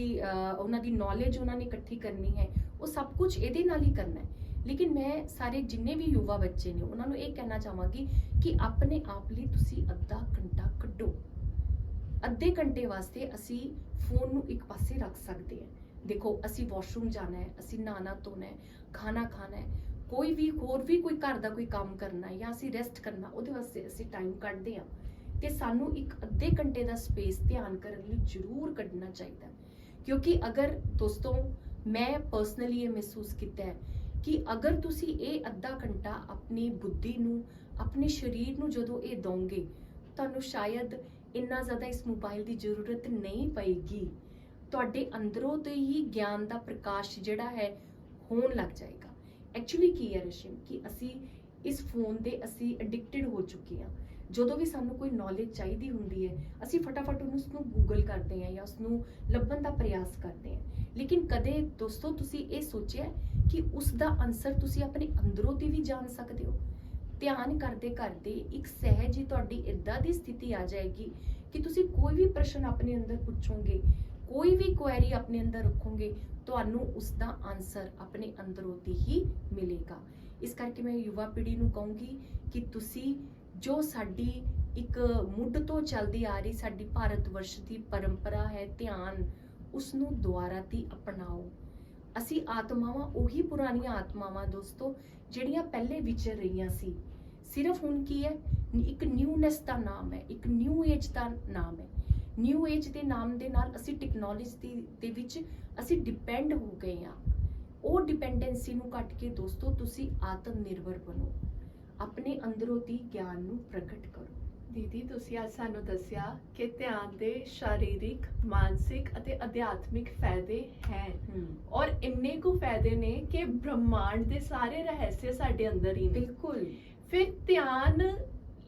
ਉਹਨਾਂ ਦੀ ਨੌਲੇਜ ਉਹਨਾਂ ਨੇ ਇਕੱਠੀ ਕਰਨੀ ਹੈ, ਉਹ ਸਭ ਕੁਝ ਇਹਦੇ ਨਾਲ ਹੀ ਕਰਨਾ ਹੈ। ਲੇਕਿਨ ਮੈਂ ਸਾਰੇ ਜਿੰਨੇ ਵੀ ਯੁਵਾ ਬੱਚੇ ਨੇ, ਉਹਨਾਂ ਨੂੰ ਇਹ ਕਹਿਣਾ ਚਾਹਾਂਗੀ ਕਿ ਆਪਣੇ ਆਪ ਲਈ ਤੁਸੀਂ ਅੱਧਾ ਘੰਟਾ ਕੱਢੋ। ਅੱਧੇ ਘੰਟੇ ਵਾਸਤੇ ਅਸੀਂ ਫੋਨ ਨੂੰ ਇੱਕ ਪਾਸੇ ਰੱਖ ਸਕਦੇ ਹਾਂ। ਦੇਖੋ, ਅਸੀਂ ਵਾਸ਼ਰੂਮ ਜਾਣਾ ਹੈ, ਅਸੀਂ ਨਹਾਣਾ ਧੋਣਾ ਹੈ, ਖਾਣਾ ਖਾਣਾ ਹੈ, ਕੋਈ ਵੀ, ਹੋਰ ਵੀ ਕੋਈ ਘਰ ਦਾ ਕੋਈ ਕੰਮ ਕਰਨਾ ਹੈ ਜਾਂ ਅਸੀਂ ਰੈਸਟ ਕਰਨਾ, ਉਹਦੇ ਵਾਸਤੇ ਅਸੀਂ ਟਾਈਮ ਕੱਢਦੇ ਹਾਂ। ਤੇ ਸਾਨੂੰ ਇੱਕ ਅੱਧੇ ਘੰਟੇ ਦਾ ਸਪੇਸ ਧਿਆਨ ਕਰਨ ਲਈ ਜ਼ਰੂਰ ਕੱਢਣਾ ਚਾਹੀਦਾ ਕਿਉਂਕਿ ਅਗਰ ਦੋਸਤੋ, ਮੈਂ ਪਰਸਨਲੀ ਇਹ ਮਹਿਸੂਸ ਕੀਤਾ ਹੈ ਕਿ ਅਗਰ ਤੁਸੀਂ ਇਹ ਅੱਧਾ ਘੰਟਾ ਆਪਣੀ ਬੁੱਧੀ ਨੂੰ, ਆਪਣੇ ਸਰੀਰ ਨੂੰ ਜਦੋਂ ਇਹ ਦੋਗੇ ਤੁਹਾਨੂੰ ਸ਼ਾਇਦ ਇੰਨਾ ਜ਼ਿਆਦਾ ਇਸ ਮੋਬਾਈਲ ਦੀ ਜ਼ਰੂਰਤ ਨਹੀਂ ਪਏਗੀ। ਤੁਹਾਡੇ ਅੰਦਰੋਂ ਤੋਂ ਹੀ ਗਿਆਨ ਦਾ ਪ੍ਰਕਾਸ਼ ਜਿਹੜਾ ਹੈ ਹੋਣ ਲੱਗ ਜਾਏਗਾ। ਐਕਚੁਅਲੀ ਕੀ ਹੈ ਰਸ਼ਮ? ਕਿ ਅਸੀਂ ਇਸ ਫੋਨ ਦੇ ਅਸੀਂ ਐਡਿਕਟਡ ਹੋ ਚੁੱਕੇ ਹਾਂ। ਜਦੋਂ ਵੀ ਸਾਨੂੰ ਕੋਈ ਨੌਲੇਜ ਚਾਹੀਦੀ ਹੁੰਦੀ ਹੈ, ਅਸੀਂ ਫਟਾਫਟ ਉਹਨੂੰ, ਉਸਨੂੰ ਗੂਗਲ ਕਰਦੇ ਹਾਂ ਜਾਂ ਉਸਨੂੰ ਲੱਭਣ ਦਾ ਪ੍ਰਯਾਸ ਕਰਦੇ ਹਾਂ। ਲੇਕਿਨ ਕਦੇ ਦੋਸਤੋ ਤੁਸੀਂ ਇਹ ਸੋਚਿਆ ਕਿ ਉਸ ਦਾ ਆਨਸਰ ਤੁਸੀਂ ਆਪਣੇ ਅੰਦਰੋਂ ਦੀ ਵੀ ਜਾਣ ਸਕਦੇ ਹੋ? ਧਿਆਨ ਕਰਦੇ ਕਰਦੇ ਇੱਕ ਸਹਿਜ ਹੀ ਤੁਹਾਡੀ ਇਦਾਂ ਦੀ ਸਥਿਤੀ ਆ ਜਾਏਗੀ ਕਿ ਤੁਸੀਂ ਕੋਈ ਵੀ ਪ੍ਰਸ਼ਨ ਆਪਣੇ ਅੰਦਰ ਪੁੱਛੋਗੇ, ਕੋਈ ਵੀ ਕੁਐਰੀ ਆਪਣੇ ਅੰਦਰ ਰੱਖੋਗੇ, ਤੁਹਾਨੂੰ ਉਸ ਦਾ ਆਨਸਰ ਆਪਣੇ ਅੰਦਰੋਂ ਦੀ ਹੀ ਮਿਲੇਗਾ। ਇਸ ਕਰਕੇ ਮੈਂ ਯੁਵਾ ਪੀੜ੍ਹੀ ਨੂੰ ਕਹੂੰਗੀ ਕਿ ਤੁਸੀਂ ਜੋ ਸਾਡੀ ਇੱਕ ਮੁੱਢ ਤੋਂ ਚੱਲਦੀ ਆ ਰਹੀ ਸਾਡੀ ਭਾਰਤ ਵਰਸ਼ ਦੀ ਪਰੰਪਰਾ ਹੈ ਧਿਆਨ ਉਸ ਨੂੰ ਦੁਆਰਾ ਦੀ ਅਪਣਾਓ। ਅਸੀਂ ਆਤਮਾਵਾਂ, ਉਹੀ ਪੁਰਾਣੀਆਂ ਆਤਮਾਵਾਂ ਦੋਸਤੋ, ਜਿਹੜੀਆਂ ਪਹਿਲੇ ਵਿਚਰ ਰਹੀਆਂ ਸੀ। ਸਿਰਫ ਹੁਣ ਕੀ ਹੈ? ਇੱਕ ਨਿਊਨੈਸ ਦਾ ਨਾਮ ਹੈ, ਇੱਕ ਨਿਊ ਏਜ ਦਾ ਨਾਮ ਹੈ। ਨਿਊ ਏਜ ਦੇ ਨਾਮ ਦੇ ਨਾਲ ਅਸੀਂ ਟੈਕਨੋਲੋਜੀ ਦੇ ਵਿੱਚ ਅਸੀਂ ਡਿਪੈਂਡ ਹੋ ਗਏ ਹਾਂ। ਉਹ ਡਿਪੈਂਡੈਂਸੀ ਨੂੰ ਕੱਟ ਕੇ ਦੋਸਤੋ, ਤੁਸੀਂ ਆਤਮ ਨਿਰਭਰ ਬਣੋ। ਆਪਣੇ ਅੰਦਰੋਂ ਦੀ ਗਿਆਨ ਨੂੰ ਪ੍ਰਗਟ ਕਰੋ। ਦੀਦੀ ਤੁਸੀਂ ਅੱਜ ਸਾਨੂੰ ਦੱਸਿਆ ਕਿ ਧਿਆਨ ਦੇ ਸ਼ਾਰੀਰਿਕ ਮਾਨਸਿਕ ਅਤੇ ਅਧਿਆਤਮਿਕ ਫਾਇਦੇ ਹੈ। ਔਰ ਇੰਨੇ ਕੁ ਫਾਇਦੇ ਨੇ ਕਿ ਬ੍ਰਹਮਾਂਡ ਦੇ ਸਾਰੇ ਰਹੱਸ ਸਾਡੇ ਅੰਦਰ ਹੀ ਨੇ। ਬਿਲਕੁਲ। ਫਿਰ ਧਿਆਨ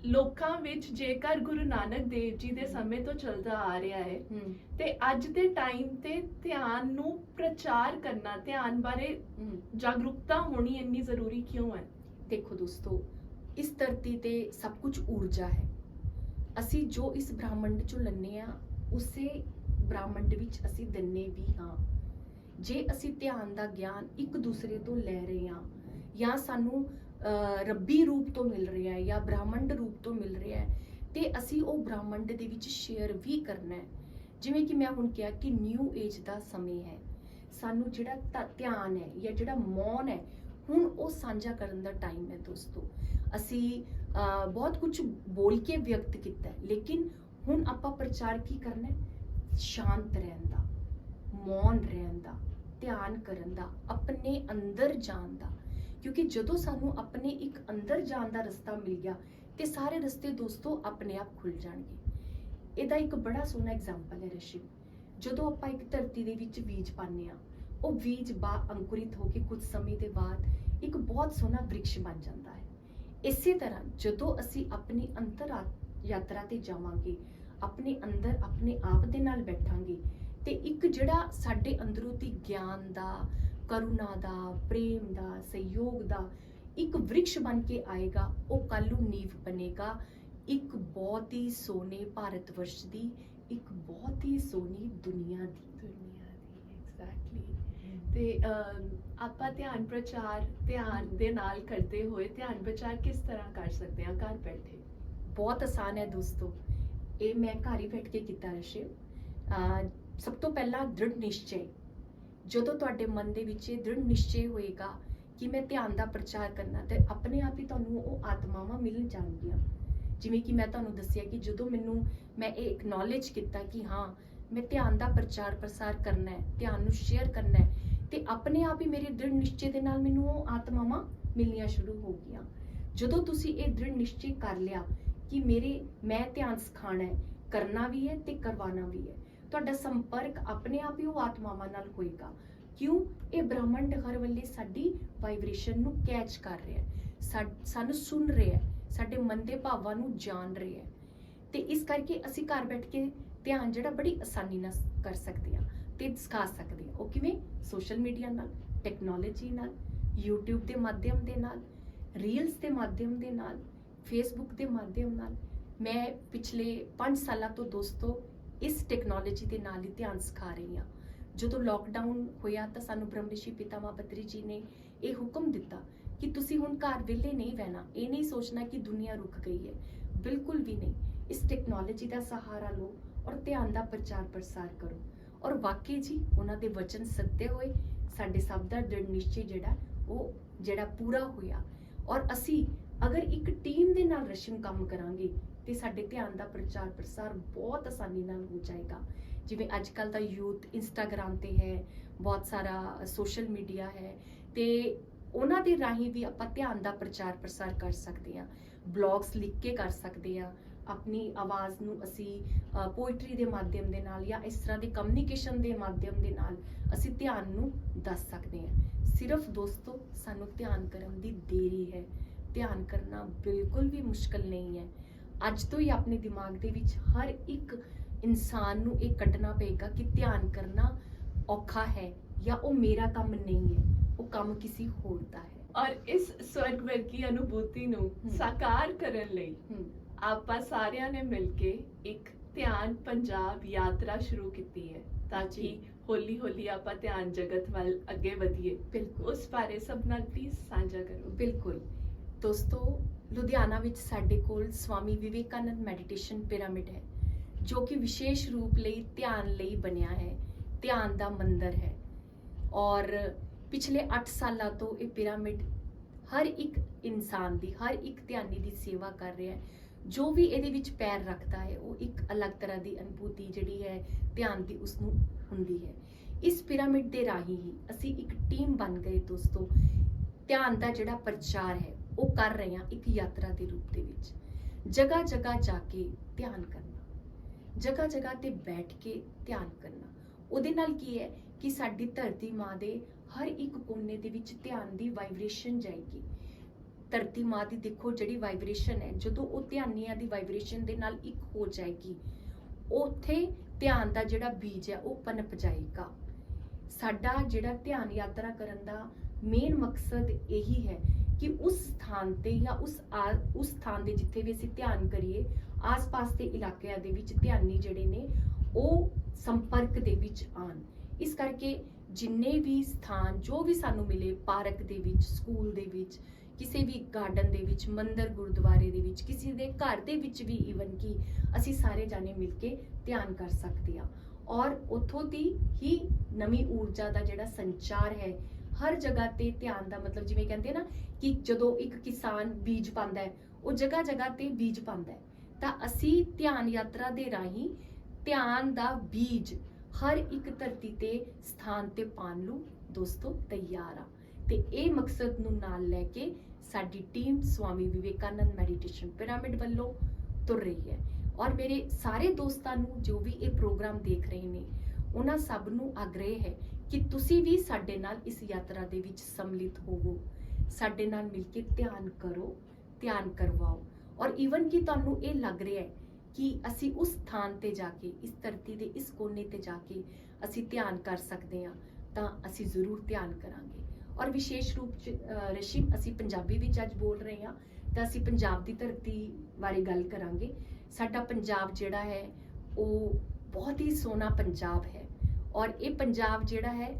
ਲੋਕਾਂ ਵਿੱਚ ਜੇਕਰ ਗੁਰੂ ਨਾਨਕ ਦੇਵ ਜੀ ਦੇ ਸਮੇਂ ਤੋਂ ਚੱਲਦਾ ਆ ਰਿਹਾ ਹੈ ਹਮ, ਤੇ ਅੱਜ ਦੇ ਟਾਈਮ ਤੇ ਧਿਆਨ ਨੂੰ ਪ੍ਰਚਾਰ ਕਰਨਾ ਧਿਆਨ ਬਾਰੇ ਹਮ। ਜਾਗਰੂਕਤਾ ਹੋਣੀ ਇੰਨੀ ਜ਼ਰੂਰੀ ਕਿਉਂ ਹੈ? ਦੇਖੋ ਦੋਸਤੋ ਇਸ ਧਰਤੀ ਤੇ ਸਭ ਕੁਝ ਊਰਜਾ ਹੈ। ਅਸੀਂ ਜੋ ਇਸ ਬ੍ਰਹਿਮੰਡ ਚੋਂ ਲੰਨੇ ਆ, ਉਸੇ ਬ੍ਰਹਿਮੰਡ ਵਿੱਚ ਅਸੀਂ ਦੰਨੇ ਵੀ ਹਾਂ। ਜੇ ਅਸੀਂ ਧਿਆਨ ਦਾ ਗਿਆਨ ਇੱਕ ਦੂਸਰੇ ਤੋਂ ਲੈ ਰਹੇ ਹਾਂ, ਜਾਂ ਸਾਨੂੰ ਰੱਬੀ ਰੂਪ ਤੋਂ ਮਿਲ ਰਿਹਾ ਹੈ ਜਾਂ ਬ੍ਰਹਮੰਡ ਰੂਪ ਤੋਂ ਮਿਲ ਰਿਹਾ ਹੈ, ਤੇ ਅਸੀਂ ਉਹ ਬ੍ਰਹਿਮੰਡ ਦੇ ਵਿੱਚ ਸ਼ੇਅਰ ਵੀ ਕਰਨਾ ਹੈ। ਜਿਵੇਂ ਕਿ ਮੈਂ ਹੁਣ ਕਿਹਾ ਕਿ ਨਿਊ ਏਜ ਦਾ ਸਮੇਂ ਹੈ। ਸਾਨੂੰ ਜਿਹੜਾ ਧਿ- ਧਿਆਨ ਹੈ ਜਾਂ ਜਿਹੜਾ ਮੌਨ ਹੈ, ਹੁਣ ਉਹ ਸਾਂਝਾ ਕਰਨ ਦਾ ਟਾਈਮ ਹੈ ਦੋਸਤੋ। ਅਸੀਂ ਬਹੁਤ ਕੁਝ ਬੋਲ ਕੇ ਵਿਅਕਤ ਕੀਤਾ ਲੇਕਿਨ ਹੁਣ ਆਪਾਂ ਪ੍ਰਚਾਰ ਕੀ ਕਰਨਾ ਹੈ? ਸ਼ਾਂਤ ਰਹਿਣ ਦਾ, ਮੌਨ ਰਹਿਣ ਦਾ, ਧਿਆਨ ਕਰਨ ਦਾ, ਆਪਣੇ ਅੰਦਰ ਜਾਣ ਦਾ। ਕਿਉਂਕਿ ਜਦੋਂ ਸਾਨੂੰ ਆਪਣੇ ਇੱਕ ਅੰਦਰ ਜਾਣ ਦਾ ਰਸਤਾ ਮਿਲ ਗਿਆ, ਤੇ ਸਾਰੇ ਰਸਤੇ ਦੋਸਤੋ ਆਪਣੇ ਆਪ ਖੁੱਲ ਜਾਣਗੇ। ਇਹਦਾ ਇੱਕ ਬੜਾ ਸੋਹਣਾ ਐਗਜ਼ਾਮਪਲ ਹੈ ਰਸ਼ੀ ਜਦੋਂ ਆਪਾਂ ਇੱਕ ਧਰਤੀ ਦੇ ਵਿੱਚ ਬੀਜ ਪਾਉਂਦੇ ਆ ਉਹ ਬੀਜ ਬਾ, ਅੰਕੁਰਿਤ ਹੋ ਕੇ ਕੁਝ ਸਮੇਂ ਦੇ ਬਾਅਦ ਇੱਕ ਬਹੁਤ ਸੋਹਣਾ ਬ੍ਰਿਕਸ਼ ਬਣ ਜਾਂਦਾ ਹੈ। ਇਸੇ ਤਰ੍ਹਾਂ ਜਦੋਂ ਅਸੀਂ ਆਪਣੀ ਅੰਤਰ ਯਾਤਰਾ ਤੇ ਜਾਵਾਂਗੇ, ਆਪਣੇ ਅੰਦਰ ਆਪਣੇ ਆਪ ਦੇ ਨਾਲ ਬੈਠਾਂਗੇ, ਤੇ ਇੱਕ ਜਿਹੜਾ ਸਾਡੇ ਅੰਦਰੋਂ ਦੀ ਗਿਆਨ ਦਾ, ਕਰੁਣਾ ਦਾ, ਪ੍ਰੇਮ ਦਾ, ਸਹਿਯੋਗ ਦਾ ਇੱਕ ਵ੍ਰਿਕਸ਼ ਬਣ ਕੇ ਆਏਗਾ, ਉਹ ਕੱਲ੍ਹ ਨੂੰ ਨੀਂਵ ਬਣੇਗਾ। ਇੱਕ ਬਹੁਤ ਹੀ ਸੋਹਣੇ ਭਾਰਤ ਵਰਸ਼ ਦੀ, ਇੱਕ ਬਹੁਤ ਹੀ ਸੋਹਣੀ ਦੁਨੀਆ ਦੀ। ਦੁਨੀਆ ਦੀ ਐਗਜ਼ੈਕਟਲੀ ਤੇ ਆਪਾਂ ਧਿਆਨ ਪ੍ਰਚਾਰ, ਧਿਆਨ ਦੇ ਨਾਲ ਕਰਦੇ ਹੋਏ ਧਿਆਨ ਪ੍ਰਚਾਰ ਕਿਸ ਤਰ੍ਹਾਂ ਕਰ ਸਕਦੇ ਹਾਂ ਘਰ ਬੈਠੇ? ਬਹੁਤ ਆਸਾਨ ਹੈ ਦੋਸਤੋ। ਇਹ ਮੈਂ ਘਰ ਹੀ ਬੈਠ ਕੇ ਕੀਤਾ ਰਸ਼ੇ ਸਭ ਤੋਂ ਪਹਿਲਾਂ ਦ੍ਰਿੜ ਨਿਸ਼ਚੈ। ਜਦੋਂ ਤੁਹਾਡੇ ਮਨ ਦੇ ਵਿੱਚ ਇਹ ਦ੍ਰਿੜ ਨਿਸ਼ਚੈ ਹੋਏਗਾ ਕਿ ਮੈਂ ਧਿਆਨ ਦਾ ਪ੍ਰਚਾਰ ਕਰਨਾ ਤੇ ਆਪਣੇ ਆਪ ਹੀ ਤੁਹਾਨੂੰ ਉਹ ਆਤਮਾਵਾਂ ਮਿਲ ਜਾਣਗੀਆਂ। ਜਿਵੇਂ ਕਿ ਮੈਂ ਤੁਹਾਨੂੰ ਦੱਸਿਆ ਕਿ ਜਦੋਂ ਮੈਨੂੰ, ਮੈਂ ਇਹ ਐਕਨੋਲੇਜ ਕੀਤਾ ਕਿ ਹਾਂ, ਮੈਂ ਧਿਆਨ ਦਾ ਪ੍ਰਚਾਰ ਪ੍ਰਸਾਰ ਕਰਨਾ ਹੈ, ਧਿਆਨ ਨੂੰ ਸ਼ੇਅਰ ਕਰਨਾ ਹੈ ਤੇ ਆਪਣੇ ਆਪ ਹੀ ਮੇਰੇ ਦ੍ਰਿੜ ਨਿਸ਼ਚੇ ਦੇ ਨਾਲ ਮੈਨੂੰ ਉਹ ਆਤਮਾਵਾਂ ਮਿਲਣੀਆਂ ਸ਼ੁਰੂ ਹੋ ਗਈਆਂ। ਜਦੋਂ ਤੁਸੀਂ ਇਹ ਦ੍ਰਿੜ ਨਿਸ਼ਚੈ ਕਰ ਲਿਆ ਕਿ ਮੇਰੇ, ਮੈਂ ਧਿਆਨ ਸਿਖਾਣਾ ਹੈ, ਕਰਨਾ ਵੀ ਹੈ ਤੇ ਕਰਵਾਉਣਾ ਵੀ ਹੈ, ਤੁਹਾਡਾ ਸੰਪਰਕ ਆਪਣੇ ਆਪ ਹੀ ਉਹ ਆਤਮਾਵਾਂ ਨਾਲ ਹੋਏਗਾ। ਕਿਉਂ? ਇਹ ਬ੍ਰਹਮੰਡ ਹਰ ਵੇਲੇ ਸਾਡੀ ਵਾਈਬ੍ਰੇਸ਼ਨ ਨੂੰ ਕੈਚ ਕਰ ਰਿਹਾ ਹੈ। ਸਾਨੂੰ ਸੁਣ ਰਿਹਾ ਹੈ, ਸਾਡੇ ਮਨ ਦੇ ਭਾਵਾਂ ਨੂੰ ਜਾਣ ਰਿਹਾ ਹੈ। ਤੇ ਇਸ ਕਰਕੇ ਅਸੀਂ ਘਰ ਬੈਠ ਕੇ ਧਿਆਨ ਜਿਹੜਾ ਬੜੀ ਆਸਾਨੀ ਨਾਲ ਕਰ ਸਕਦੇ ਹਾਂ। ਤੇ ਸਿਖਾ ਸਕਦੇ ਹਾਂ। ਉਹ ਕਿਵੇਂ? ਸੋਸ਼ਲ ਮੀਡੀਆ ਨਾਲ ਟੈਕਨੋਲੋਜੀ ਨਾਲ, YouTube ਦੇ ਮਾਧਿਅਮ ਦੇ ਨਾਲ ਰੀਲਸ ਦੇ ਮਾਧਿਅਮ ਦੇ ਨਾਲ ਫੇਸਬੁੱਕ ਦੇ ਮਾਧਿਅਮ ਨਾਲ। ਮੈਂ ਪਿਛਲੇ 5 ਸਾਲਾਂ ਤੋਂ ਦੋਸਤੋ ਇਸ ਟੈਕਨੋਲੋਜੀ ਦੇ ਨਾਲ ਹੀ ਧਿਆਨ ਸਿਖਾ ਰਹੀ ਹਾਂ। ਜਦੋਂ ਲੋਕਡਾਊਨ ਹੋਇਆ ਤਾਂ ਸਾਨੂੰ ਬ੍ਰਹਮਰਿਸ਼ੀ ਪਿਤਾਮਾ ਬਤਰੀ ਜੀ ਨੇ ਇਹ ਹੁਕਮ ਦਿੱਤਾ ਕਿ ਤੁਸੀਂ ਹੁਣ ਘਰ ਵਿਹਲੇ ਨਹੀਂ ਬਹਿਣਾ ਇਹ ਨਹੀਂ ਸੋਚਣਾ ਕਿ ਦੁਨੀਆ ਰੁਕ ਗਈ ਹੈ। ਬਿਲਕੁਲ ਵੀ ਨਹੀਂ। ਇਸ ਟੈਕਨੋਲੋਜੀ ਦਾ ਸਹਾਰਾ ਲਓ ਔਰ ਧਿਆਨ ਦਾ ਪ੍ਰਚਾਰ ਪ੍ਰਸਾਰ ਕਰੋ। ਔਰ ਵਾਕਈ ਜੀ, ਉਹਨਾਂ ਦੇ ਵਚਨ ਸੱਤੇ ਹੋਏ, ਸਾਡੇ ਸਭ ਦਾ ਦ੍ਰਿੜ ਨਿਸ਼ਚੈ ਜਿਹੜਾ, ਉਹ ਜਿਹੜਾ ਪੂਰਾ ਹੋਇਆ। ਔਰ ਅਸੀਂ ਅਗਰ ਇੱਕ ਟੀਮ ਦੇ ਨਾਲ ਰਸ਼ਮ ਕੰਮ ਕਰਾਂਗੇ, ਤੇ ਸਾਡੇ ਧਿਆਨ ਦਾ ਪ੍ਰਚਾਰ ਪ੍ਰਸਾਰ ਬਹੁਤ ਆਸਾਨੀ ਨਾਲ ਹੋ ਜਾਏਗਾ। ਜਿਵੇਂ ਅੱਜ ਕੱਲ ਦਾ ਯੂਥ ਇੰਸਟਾਗ੍ਰam ਤੇ ਹੈ, ਬਹੁਤ ਸਾਰਾ ਸੋਸ਼ਲ ਮੀਡੀਆ ਹੈ, ਤੇ ਉਹਨਾਂ ਦੇ ਰਾਹੀਂ ਵੀ ਆਪਾਂ ਧਿਆਨ ਦਾ ਪ੍ਰਚਾਰ ਪ੍ਰਸਾਰ ਕਰ ਸਕਦੇ ਹਾਂ, ਬਲੌਗਸ ਲਿਖ ਕੇ ਕਰ ਸਕਦੇ ਹਾਂ ਆਪਣੀ ਆਵਾਜ਼ ਨੂੰ ਅਸੀਂ ਪੋਇਟਰੀ ਦੇ ਮਾਧਿਅਮ ਦੇ ਨਾਲ ਜਾਂ ਇਸ ਤਰ੍ਹਾਂ ਦੀ ਕਮਿਊਨੀਕੇਸ਼ਨ ਦੇ ਮਾਧਿਅਮ ਦੇ ਨਾਲ ਅਸੀਂ ਧਿਆਨ ਨੂੰ ਦੱਸ ਸਕਦੇ ਹਾਂ। ਸਿਰਫ ਦੋਸਤੋ ਸਾਨੂੰ ਧਿਆਨ ਕਰਨ ਦੀ ਦੇਰੀ ਹੈ। ਧਿਆਨ ਕਰਨਾ ਬਿਲਕੁਲ ਵੀ ਮੁਸ਼ਕਲ ਨਹੀਂ ਹੈ। ਅੱਜ ਤੋਂ ਹੀ ਆਪਣੇ ਦਿਮਾਗ ਦੇ ਵਿੱਚ ਹਰ ਇੱਕ ਇਨਸਾਨ ਨੂੰ ਇਹ ਕੱਢਣਾ ਪਏਗਾ ਕਿ ਧਿਆਨ ਕਰਨਾ ਔਖਾ ਹੈ ਜਾਂ ਉਹ ਮੇਰਾ ਕੰਮ ਨਹੀਂ ਹੈ ਉਹ ਕੰਮ ਕਿਸੇ ਹੋਰ ਦਾ ਹੈ। ਔਰ ਇਸ ਸਵਰਗ ਵਰਗੀ ਅਨੁਭੂਤੀ ਨੂੰ। ਸਾਕਾਰ ਕਰਨ ਲਈ ਆਪਾਂ ਸਾਰਿਆਂ ਨੇ ਮਿਲ ਕੇ ਇੱਕ ਧਿਆਨ ਪੰਜਾਬ ਯਾਤਰਾ ਸ਼ੁਰੂ ਕੀਤੀ ਹੈ ਤਾਂ ਕਿ ਜੀ। ਹੌਲੀ ਹੌਲੀ ਆਪਾਂ ਧਿਆਨ ਜਗਤ ਵੱਲ ਅੱਗੇ ਵਧੀਏ। ਬਿਲਕੁਲ। ਉਸ ਬਾਰੇ ਸਭ ਨਾਲ ਪਲੀਜ਼ ਸਾਂਝਾ ਕਰੋ। ਬਿਲਕੁਲ। ਦੋਸਤੋ ਲੁਧਿਆਣਾ ਵਿੱਚ ਸਾਡੇ ਕੋਲ ਸਵਾਮੀ ਵਿਵੇਕਾਨੰਦ ਮੈਡੀਟੇਸ਼ਨ ਪਿਰਾਮਿਡ ਹੈ ਜੋ ਕਿ ਵਿਸ਼ੇਸ਼ ਰੂਪ ਲਈ ਧਿਆਨ ਲਈ ਬਣਿਆ ਹੈ ਧਿਆਨ ਦਾ ਮੰਦਰ ਹੈ। ਔਰ ਪਿਛਲੇ 8 ਸਾਲਾਂ ਤੋਂ ਇਹ ਪਿਰਾਮਿਡ ਹਰ ਇੱਕ ਇਨਸਾਨ ਦੀ ਹਰ ਇੱਕ ਧਿਆਨੀ ਦੀ ਸੇਵਾ ਕਰ ਰਿਹਾ ਹੈ। ਜੋ ਵੀ ਇਹਦੇ ਵਿੱਚ ਪੈਰ ਰੱਖਦਾ ਹੈ, ਉਹ ਇੱਕ ਅਲੱਗ ਤਰ੍ਹਾਂ ਦੀ ਅਨੁਭੂਤੀ ਜਿਹੜੀ ਹੈ, ਧਿਆਨ ਦੀ ਉਸ ਨੂੰ ਹੁੰਦੀ ਹੈ। ਇਸ ਪਿਰਾਮਿਡ ਦੇ ਰਾਹੀਂ ਹੀ ਅਸੀਂ ਇੱਕ ਟੀਮ ਬਣ ਗਏ ਦੋਸਤੋ। ਧਿਆਨ ਦਾ ਜਿਹੜਾ ਪ੍ਰਚਾਰ ਹੈ, ਉਹ ਕਰ ਰਹੇ ਹਾਂ ਇੱਕ ਯਾਤਰਾ ਦੇ ਰੂਪ ਦੇ ਵਿੱਚ। ਜਗ੍ਹਾ ਜਗ੍ਹਾ ਜਾ ਕੇ ਧਿਆਨ ਕਰਨਾ। ਜਗ੍ਹਾ ਜਗ੍ਹਾ ਤੇ ਬੈਠ ਕੇ ਧਿਆਨ ਕਰਨਾ। ਉਹਦੇ ਨਾਲ ਕੀ ਹੈ ਕਿ ਸਾਡੀ ਧਰਤੀ ਮਾਂ ਦੇ ਹਰ ਇੱਕ ਕੋਨੇ ਦੇ ਵਿੱਚ ਧਿਆਨ ਦੀ ਵਾਈਬ੍ਰੇਸ਼ਨ ਜਾਏਗੀ। ਧਰਤੀ ਮਾਂ ਦੀ ਦੇਖੋ ਜਿਹੜੀ ਵਾਈਬ੍ਰੇਸ਼ਨ ਹੈ, ਜਦੋਂ ਉਹ ਧਿਆਨੀਆਂ ਦੀ ਵਾਈਬ੍ਰੇਸ਼ਨ ਦੇ ਨਾਲ ਇੱਕ ਹੋ ਜਾਏਗੀ, ਉੱਥੇ ਧਿਆਨ ਦਾ ਜਿਹੜਾ ਬੀਜ ਹੈ, ਉਹ ਪਨਪ ਜਾਏਗਾ। ਸਾਡਾ ਜਿਹੜਾ ਧਿਆਨ ਯਾਤਰਾ ਕਰਨ ਦਾ ਮੇਨ ਮਕਸਦ ਇਹੀ ਹੈ ਕਿ ਉਸ ਸਥਾਨ ਤੇ ਜਾਂ ਉਸ ਉਸ ਸਥਾਨ ਦੇ ਜਿੱਥੇ ਵੀ ਅਸੀਂ ਧਿਆਨ ਕਰੀਏ, ਆਸ-ਪਾਸ ਦੇ ਇਲਾਕਿਆਂ ਦੇ ਵਿੱਚ ਧਿਆਨੀ ਜਿਹੜੇ ਨੇ, ਉਹ ਸੰਪਰਕ ਦੇ ਵਿੱਚ ਆਣ ਇਸ ਕਰਕੇ ਜਿੰਨੇ ਵੀ ਸਥਾਨ, ਜੋ ਵੀ ਸਾਨੂੰ ਮਿਲੇ, ਪਾਰਕ ਦੇ ਵਿੱਚ, ਸਕੂਲ ਦੇ ਵਿੱਚ ਕਿਸੇ ਵੀ ਗਾਰਡਨ ਦੇ ਵਿੱਚ, ਮੰਦਿਰ ਗੁਰਦੁਆਰੇ ਦੇ ਵਿੱਚ, ਕਿਸੇ ਦੇ ਘਰ ਦੇ ਵਿੱਚ ਵੀ ਈਵਨ ਕਿ ਅਸੀਂ ਸਾਰੇ ਜਾਣੇ ਮਿਲ ਕੇ ਧਿਆਨ ਕਰ ਸਕਦੇ ਹਾਂ। ਔਰ ਉਥੋਂ ਦੀ ਹੀ ਨਵੀਂ ਊਰਜਾ ਦਾ ਜਿਹੜਾ ਸੰਚਾਰ ਹੈ, ਹਰ ਜਗ੍ਹਾ ਤੇ ਧਿਆਨ ਦਾ ਮਤਲਬ ਜਿਵੇਂ ਕਹਿੰਦੇ ਆ ਨਾ ਕਿ ਜਦੋਂ ਇੱਕ ਕਿਸਾਨ ਬੀਜ ਪਾਉਂਦਾ ਹੈ, ਉਹ ਜਗ੍ਹਾ ਜਗ੍ਹਾ ਤੇ ਬੀਜ ਪਾਉਂਦਾ ਹੈ। ਤਾਂ ਅਸੀਂ ਧਿਆਨ ਯਾਤਰਾ ਦੇ ਰਾਹੀਂ ਧਿਆਨ ਦਾ ਬੀਜ ਹਰ ਇੱਕ ਧਰਤੀ ਤੇ ਸਥਾਨ ਤੇ ਪਾਉਣ ਨੂੰ ਦੋਸਤੋ ਤਿਆਰ ਆ ਤੇ ਇਹ ਮਕਸਦ ਨੂੰ ਨਾਲ ਲੈ ਕੇ ਸਾਡੀ team Swami Vivekananda meditation pyramid ਵੱਲੋਂ ਤੁਰ ਰਹੀ ਹੈ। ਔਰ ਮੇਰੇ ਸਾਰੇ ਦੋਸਤਾਂ ਨੂੰ ਜੋ ਵੀ ਇਹ ਪ੍ਰੋਗਰਾਮ ਦੇਖ ਰਹੇ ਨੇ, ਉਹਨਾਂ ਸਭ ਨੂੰ ਆਗ੍ਰਹਿ ਹੈ ਕਿ ਤੁਸੀਂ ਵੀ ਸਾਡੇ ਨਾਲ ਇਸ ਯਾਤਰਾ ਦੇ ਵਿੱਚ ਸੰਮਿਲਿਤ ਹੋਵੋ। ਸਾਡੇ ਨਾਲ ਮਿਲ ਕੇ ਧਿਆਨ ਕਰੋ, ਧਿਆਨ ਕਰਵਾਓ। ਔਰ ਈਵਨ ਕਿ ਤੁਹਾਨੂੰ ਇਹ ਲੱਗ ਰਿਹਾ ਹੈ ਕਿ ਅਸੀਂ ਉਸ ਸਥਾਨ ਤੇ ਜਾ ਕੇ, ਇਸ ਧਰਤੀ ਦੇ ਇਸ ਕੋਨੇ ਤੇ ਜਾ ਕੇ ਅਸੀਂ ਧਿਆਨ ਕਰ ਸਕਦੇ ਹਾਂ, ਤਾਂ ਅਸੀਂ ਜ਼ਰੂਰ ਧਿਆਨ ਕਰਾਂਗੇ। ਔਰ ਵਿਸ਼ੇਸ਼ ਰੂਪ ਚ ਰਸ਼ੀਮ ਅਸੀਂ ਪੰਜਾਬੀ ਵਿੱਚ ਅੱਜ ਬੋਲ ਰਹੇ ਹਾਂ, ਤਾਂ ਅਸੀਂ ਪੰਜਾਬ ਦੀ ਧਰਤੀ ਬਾਰੇ ਗੱਲ ਕਰਾਂਗੇ। ਸਾਡਾ ਪੰਜਾਬ ਜਿਹੜਾ ਹੈ, ਉਹ ਬਹੁਤ ਹੀ ਸੋਹਣਾ ਪੰਜਾਬ ਹੈ। ਔਰ ਇਹ ਪੰਜਾਬ ਜਿਹੜਾ ਹੈ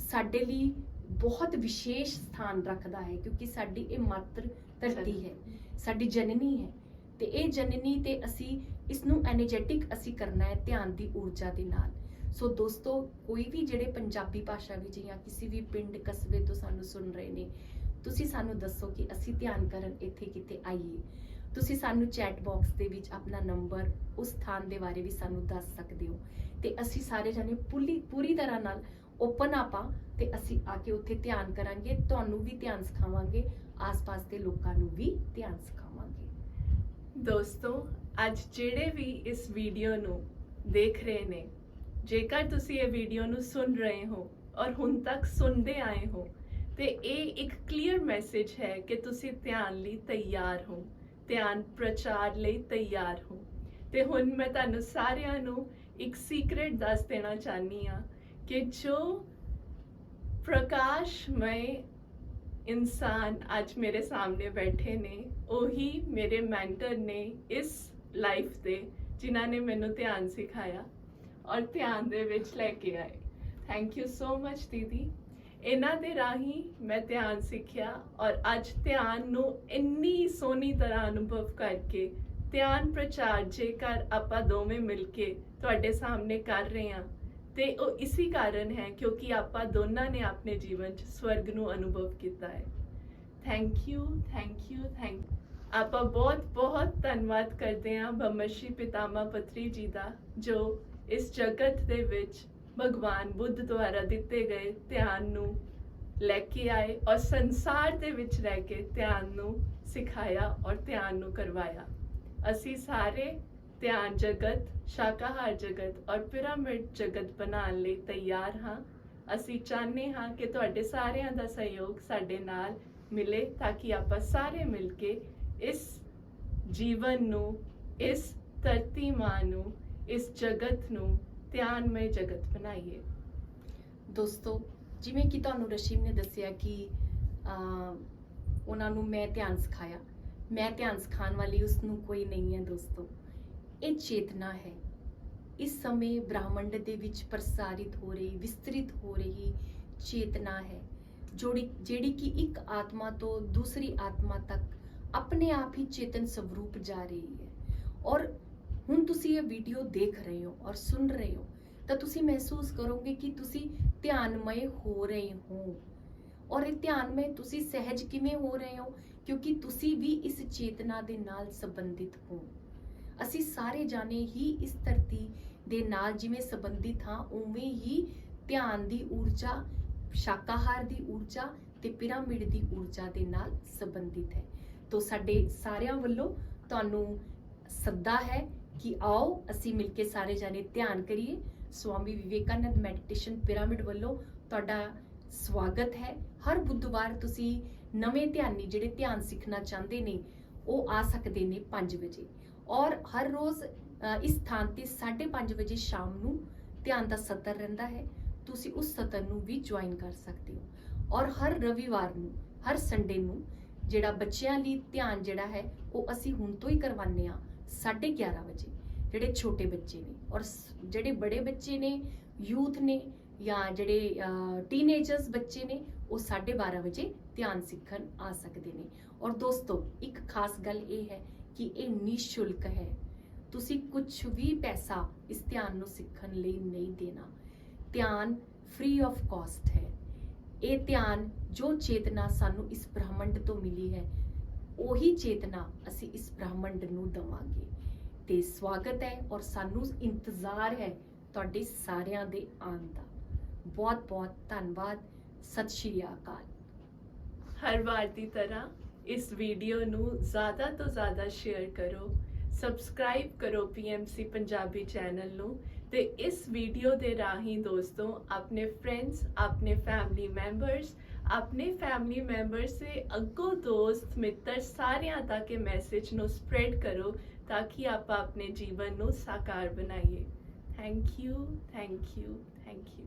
ਸਾਡੇ ਲਈ ਬਹੁਤ ਵਿਸ਼ੇਸ਼ ਸਥਾਨ ਰੱਖਦਾ ਹੈ, ਕਿਉਂਕਿ ਸਾਡੀ ਇਹ ਮਾਤਰ ਧਰਤੀ ਹੈ, ਸਾਡੀ ਜਨਨੀ ਹੈ। ਤੇ ਇਹ ਜਨਨੀ ਤੇ ਅਸੀਂ, ਇਸ ਨੂੰ ਐਨਰਜੈਟਿਕ ਅਸੀਂ ਕਰਨਾ ਹੈ ਧਿਆਨ ਦੀ ਊਰਜਾ ਦੇ ਨਾਲ। ਸੋ ਦੋਸਤੋ, ਕੋਈ ਵੀ ਜਿਹੜੇ ਪੰਜਾਬੀ ਭਾਸ਼ਾ ਵਿੱਚ ਜਾਂ ਕਿਸੇ ਵੀ ਪਿੰਡ ਕਸਬੇ ਤੋਂ ਸਾਨੂੰ ਸੁਣ ਰਹੇ ਨੇ, ਤੁਸੀਂ ਸਾਨੂੰ ਦੱਸੋ ਕਿ ਅਸੀਂ ਧਿਆਨ ਕਰਨ ਇੱਥੇ ਕਿਤੇ ਆਈਏ। ਤੁਸੀਂ ਸਾਨੂੰ ਚੈਟ ਬਾਕਸ ਦੇ ਵਿੱਚ ਆਪਣਾ ਨੰਬਰ ਉਸ ਸਥਾਨ ਦੇ ਬਾਰੇ ਵੀ ਸਾਨੂੰ ਦੱਸ ਸਕਦੇ ਹੋ। ਤੇ ਅਸੀਂ ਸਾਰੇ ਜਣੇ ਪੂਰੀ ਪੂਰੀ ਤਰ੍ਹਾਂ ਨਾਲ ਓਪਨ ਆਪਾਂ ਤੇ ਅਸੀਂ ਆ ਕੇ ਉੱਥੇ ਧਿਆਨ ਕਰਾਂਗੇ, ਤੁਹਾਨੂੰ ਵੀ ਧਿਆਨ ਸਿਖਾਵਾਂਗੇ, ਆਸ-ਪਾਸ ਦੇ ਲੋਕਾਂ ਨੂੰ ਵੀ ਧਿਆਨ ਸਿਖਾਵਾਂਗੇ। ਦੋਸਤੋ, ਅੱਜ ਜਿਹੜੇ ਵੀ ਇਸ ਵੀਡੀਓ ਨੂੰ ਦੇਖ ਰਹੇ ਨੇ ਜੇਕਰ ਤੁਸੀਂ ਇਹ ਵੀਡੀਓ ਨੂੰ ਸੁਣ ਰਹੇ ਹੋ ਔਰ ਹੁਣ ਤੱਕ ਸੁਣਦੇ ਆਏ ਹੋ, ਤੇ ਇਹ ਇੱਕ ਕਲੀਅਰ ਮੈਸੇਜ ਹੈ ਕਿ ਤੁਸੀਂ ਧਿਆਨ ਲਈ ਤਿਆਰ ਹੋ, ਧਿਆਨ ਪ੍ਰਚਾਰ ਲਈ ਤਿਆਰ ਹੋ। ਤੇ ਹੁਣ ਮੈਂ ਤੁਹਾਨੂੰ ਸਾਰਿਆਂ ਨੂੰ ਇੱਕ ਸੀਕ੍ਰੇਟ ਦੱਸ ਦੇਣਾ ਚਾਹਨੀ ਆ ਕਿ ਜੋ ਪ੍ਰਕਾਸ਼ਮय ਇਨਸਾਨ ਅੱਜ ਮੇਰੇ ਸਾਹਮਣੇ ਬੈਠੇ ਨੇ, ਉਹੀ ਮੇਰੇ ਮੈਂਟਰ ਨੇ ਇਸ ਲਾਈਫ ਦੇ ਜਿਨ੍ਹਾਂ ਨੇ ਮੈਨੂੰ ਧਿਆਨ ਸਿਖਾਇਆ। ਔਰ ਧਿਆਨ ਦੇ ਵਿੱਚ ਲੈ ਕੇ ਆਏ। ਥੈਂਕ ਯੂ ਸੋ ਮਚ ਦੀਦੀ। ਇਹਨਾਂ ਦੇ ਰਾਹੀਂ ਮੈਂ ਧਿਆਨ ਸਿੱਖਿਆ ਔਰ ਅੱਜ ਧਿਆਨ ਨੂੰ ਇੰਨੀ ਸੋਹਣੀ ਤਰ੍ਹਾਂ ਅਨੁਭਵ ਕਰਕੇ ਧਿਆਨ ਪ੍ਰਚਾਰ ਜੇਕਰ ਆਪਾਂ ਦੋਵੇਂ ਮਿਲ ਕੇ ਤੁਹਾਡੇ ਸਾਹਮਣੇ ਕਰ ਰਹੇ ਹਾਂ, ਤੇ ਉਹ ਇਸੇ ਕਾਰਨ ਹੈ ਕਿਉਂਕਿ ਆਪਾਂ ਦੋਨਾਂ ਨੇ ਆਪਣੇ ਜੀਵਨ 'ਚ ਸਵਰਗ ਨੂੰ ਅਨੁਭਵ ਕੀਤਾ ਹੈ। Thank you thank you thank ਆਪਾਂ ਬਹੁਤ ਬਹੁਤ ਧੰਨਵਾਦ ਕਰਦੇ ਹਾਂ ਬ੍ਰਹਮਸ਼ੀ ਪਿਤਾਮਾ ਪਤਰੀ ਜੀ ਦਾ, ਜੋ ਇਸ ਜਗਤ ਦੇ ਵਿੱਚ ਭਗਵਾਨ ਬੁੱਧ ਦੁਆਰਾ ਦਿੱਤੇ ਗਏ ਧਿਆਨ ਨੂੰ ਲੈ ਕੇ ਆਏ ਔਰ ਸੰਸਾਰ ਦੇ ਵਿੱਚ ਰਹਿ ਕੇ ਧਿਆਨ ਨੂੰ ਸਿਖਾਇਆ ਔਰ ਧਿਆਨ ਨੂੰ ਕਰਵਾਇਆ। ਅਸੀਂ ਸਾਰੇ ਧਿਆਨ ਜਗਤ, ਸ਼ਾਕਾਹਾਰ ਜਗਤ ਔਰ ਪਿਰਾਮਿਡ ਜਗਤ ਬਣਾਉਣ ਲਈ ਤਿਆਰ ਹਾਂ। ਅਸੀਂ ਚਾਹੁੰਦੇ ਹਾਂ ਕਿ ਤੁਹਾਡੇ ਸਾਰਿਆਂ ਦਾ ਸਹਿਯੋਗ ਸਾਡੇ ਨਾਲ ਮਿਲੇ ਤਾਂ ਕਿ ਆਪਾਂ ਸਾਰੇ ਮਿਲ ਕੇ ਇਸ ਜੀਵਨ ਨੂੰ, ਇਸ ਧਰਤੀ ਮਾਂ ਨੂੰ ਇਸ ਜਗਤ ਨੂੰ ਧਿਆਨਮय ਜਗਤ ਬਣਾਈਏ। ਦੋਸਤੋ, ਜਿਵੇਂ ਕਿ ਤੁਹਾਨੂੰ ਰਸ਼ੀਮ ਨੇ ਦੱਸਿਆ ਕਿ ਉਹਨਾਂ ਨੂੰ ਮੈਂ ਧਿਆਨ ਸਿਖਾਇਆ। ਮੈਂ ਧਿਆਨ ਸਿਖਾਉਣ ਵਾਲੀ ਉਸ ਨੂੰ ਕੋਈ ਨਹੀਂ ਹੈ ਦੋਸਤੋ। ਇਹ ਚੇਤਨਾ ਹੈ। ਇਸ ਸਮੇਂ ਬ੍ਰਹਮੰਡ ਦੇ ਵਿੱਚ ਪ੍ਰਸਾਰਿਤ ਹੋ ਰਹੀ, ਵਿਸਤ੍ਰਿਤ ਹੋ ਰਹੀ ਚੇਤਨਾ ਹੈ ਜਿਹੜੀ ਜਿਹੜੀ ਕਿ ਇੱਕ ਆਤਮਾ ਤੋਂ ਦੂਸਰੀ ਆਤਮਾ ਤੱਕ ਆਪਣੇ ਆਪ ਹੀ ਚੇਤਨ ਸਵਰੂਪ ਜਾ ਰਹੀ ਹੈ। ਔਰ ਹੁਣ ਤੁਸੀਂ ਇਹ ਵੀਡੀਓ ਦੇਖ ਰਹੇ ਹੋ ਔਰ ਸੁਣ ਰਹੇ ਹੋ, ਤਾਂ ਤੁਸੀਂ ਮਹਿਸੂਸ ਕਰੋਗੇ ਕਿ ਤੁਸੀਂ ਧਿਆਨਮय ਹੋ ਰਹੇ ਹੋ। ਔਰ ਇਹ ਧਿਆਨਮय ਤੁਸੀਂ ਸਹਿਜ ਕਿਵੇਂ ਹੋ ਰਹੇ ਹੋ? ਕਿਉਂਕਿ ਤੁਸੀਂ ਵੀ ਇਸ ਚੇਤਨਾ ਦੇ ਨਾਲ ਸੰਬੰਧਿਤ ਹੋ। ਅਸੀਂ ਸਾਰੇ ਜਾਣੇ ਹੀ ਇਸ ਧਰਤੀ ਦੇ ਨਾਲ ਜਿਵੇਂ ਸੰਬੰਧਿਤ ਹਾਂ, ਉਵੇਂ ਹੀ ਧਿਆਨ ਦੀ ਊਰਜਾ, ਸ਼ਾਕਾਹਾਰ ਦੀ ਊਰਜਾ ਤੇ ਪਿਰਾਮਿਡ ਦੀ ਊਰਜਾ ਦੇ ਨਾਲ ਸੰਬੰਧਿਤ ਹੈ। ਤੋਂ ਸਾਡੇ ਸਾਰਿਆਂ ਵੱਲੋਂ ਤੁਹਾਨੂੰ ਸੱਦਾ ਹੈ ਕਿ ਆਓ, ਅਸੀਂ ਮਿਲ ਕੇ ਸਾਰੇ ਜਾਣੇ ਧਿਆਨ ਕਰੀਏ। ਸਵਾਮੀ ਵਿਵੇਕਾਨੰਦ ਮੈਡੀਟੇਸ਼ਨ ਪਿਰਾਮਿਡ ਵੱਲੋਂ ਤੁਹਾਡਾ ਸਵਾਗਤ ਹੈ। ਹਰ ਬੁੱਧਵਾਰ ਤੁਸੀਂ ਨਵੇਂ ਧਿਆਨੀ ਜਿਹੜੇ ਧਿਆਨ ਸਿੱਖਣਾ ਚਾਹੁੰਦੇ ਨੇ, ਉਹ ਆ ਸਕਦੇ ਨੇ 5 ਵਜੇ। ਔਰ ਹਰ ਰੋਜ਼ ਇਸ ਥਾਂ ਤੇ 5:30 ਵਜੇ ਸ਼ਾਮ ਨੂੰ ਧਿਆਨ ਦਾ ਸਤਰ ਰਹਿੰਦਾ ਹੈ। ਤੁਸੀਂ ਉਸ ਸਤਰ ਨੂੰ ਵੀ ਜੁਆਇਨ ਕਰ ਸਕਦੇ ਹੋ। ਔਰ ਹਰ ਰਵੀਵਾਰ ਨੂੰ, ਹਰ ਸੰਡੇ ਨੂੰ ਜਿਹੜਾ ਬੱਚਿਆਂ ਲਈ ਧਿਆਨ ਜਿਹੜਾ ਹੈ, ਉਹ ਅਸੀਂ ਹੁਣ ਤੋਂ ਹੀ ਕਰਵਾਉਂਦੇ ਆ 11:30 ਵਜੇ, ਜਿਹੜੇ ਛੋਟੇ ਬੱਚੇ ਨੇ ਔਰ ਜਿਹੜੇ ਬੜੇ ਬੱਚੇ ਨੇ, ਯੂਥ ਨੇ ਜਾਂ ਜਿਹੜੇ ਟੀਨੇਜਰਸ ਬੱਚੇ ਨੇ, ਉਹ 12:30 ਵਜੇ ਧਿਆਨ ਸਿੱਖਣ ਆ ਸਕਦੇ ਨੇ। ਔਰ ਦੋਸਤੋ, ਇੱਕ ਖਾਸ ਗੱਲ ਇਹ ਹੈ ਕਿ ਇਹ ਨਿਸ਼ੁਲਕ ਹੈ। ਤੁਸੀਂ ਕੁਝ ਵੀ ਪੈਸਾ ਇਸ ਧਿਆਨ ਨੂੰ ਸਿੱਖਣ ਲਈ ਨਹੀਂ ਦੇਣਾ। ਧਿਆਨ ਫ੍ਰੀ ਆਫ ਕਾਸਟ ਹੈ। ਇਹ ਧਿਆਨ ਜੋ ਚੇਤਨਾ ਸਾਨੂੰ ਇਸ ਬ੍ਰਹਮੰਡ ਤੋਂ ਮਿਲੀ ਹੈ ਉਹੀ ਚੇਤਨਾ ਅਸੀਂ ਇਸ ਬ੍ਰਹਮੰਡ ਨੂੰ ਦਵਾਂਗੇ। ਤੇ ਸਵਾਗਤ ਹੈ ਔਰ ਸਾਨੂੰ ਇੰਤਜ਼ਾਰ ਹੈ ਤੁਹਾਡੇ ਸਾਰਿਆਂ ਦੇ ਆਉਣ ਦਾ। ਬਹੁਤ ਬਹੁਤ ਧੰਨਵਾਦ। ਸਤਿ ਸ਼੍ਰੀ ਅਕਾਲ। ਹਰ ਵਾਰ ਦੀ ਤਰ੍ਹਾਂ ਇਸ ਵੀਡੀਓ ਨੂੰ ਜ਼ਿਆਦਾ ਤੋਂ ਜ਼ਿਆਦਾ ਸ਼ੇਅਰ ਕਰੋ ਸਬਸਕ੍ਰਾਈਬ ਕਰੋ PMC ਪੰਜਾਬੀ ਚੈਨਲ ਨੂੰ ਤੇ ਇਸ ਵੀਡੀਓ ਦੇ ਰਾਹੀਂ ਦੋਸਤੋ, ਆਪਣੇ ਫਰੈਂਡਸ ਆਪਣੇ ਫੈਮਿਲੀ ਮੈਂਬਰਸ ਆਪਣੇ ਫੈਮਿਲੀ ਮੈਂਬਰਸ ਸੇ ਅੱਗੋਂ ਦੋਸਤ ਮਿੱਤਰ ਸਾਰਿਆਂ ਤੱਕ ਇਹ ਮੈਸੇਜ ਨੂੰ ਸਪਰੈਡ ਕਰੋ ਤਾਂ ਕਿ ਆਪਾਂ ਆਪਣੇ ਜੀਵਨ ਨੂੰ ਸਾਕਾਰ ਬਣਾਈਏ thank you thank you thank you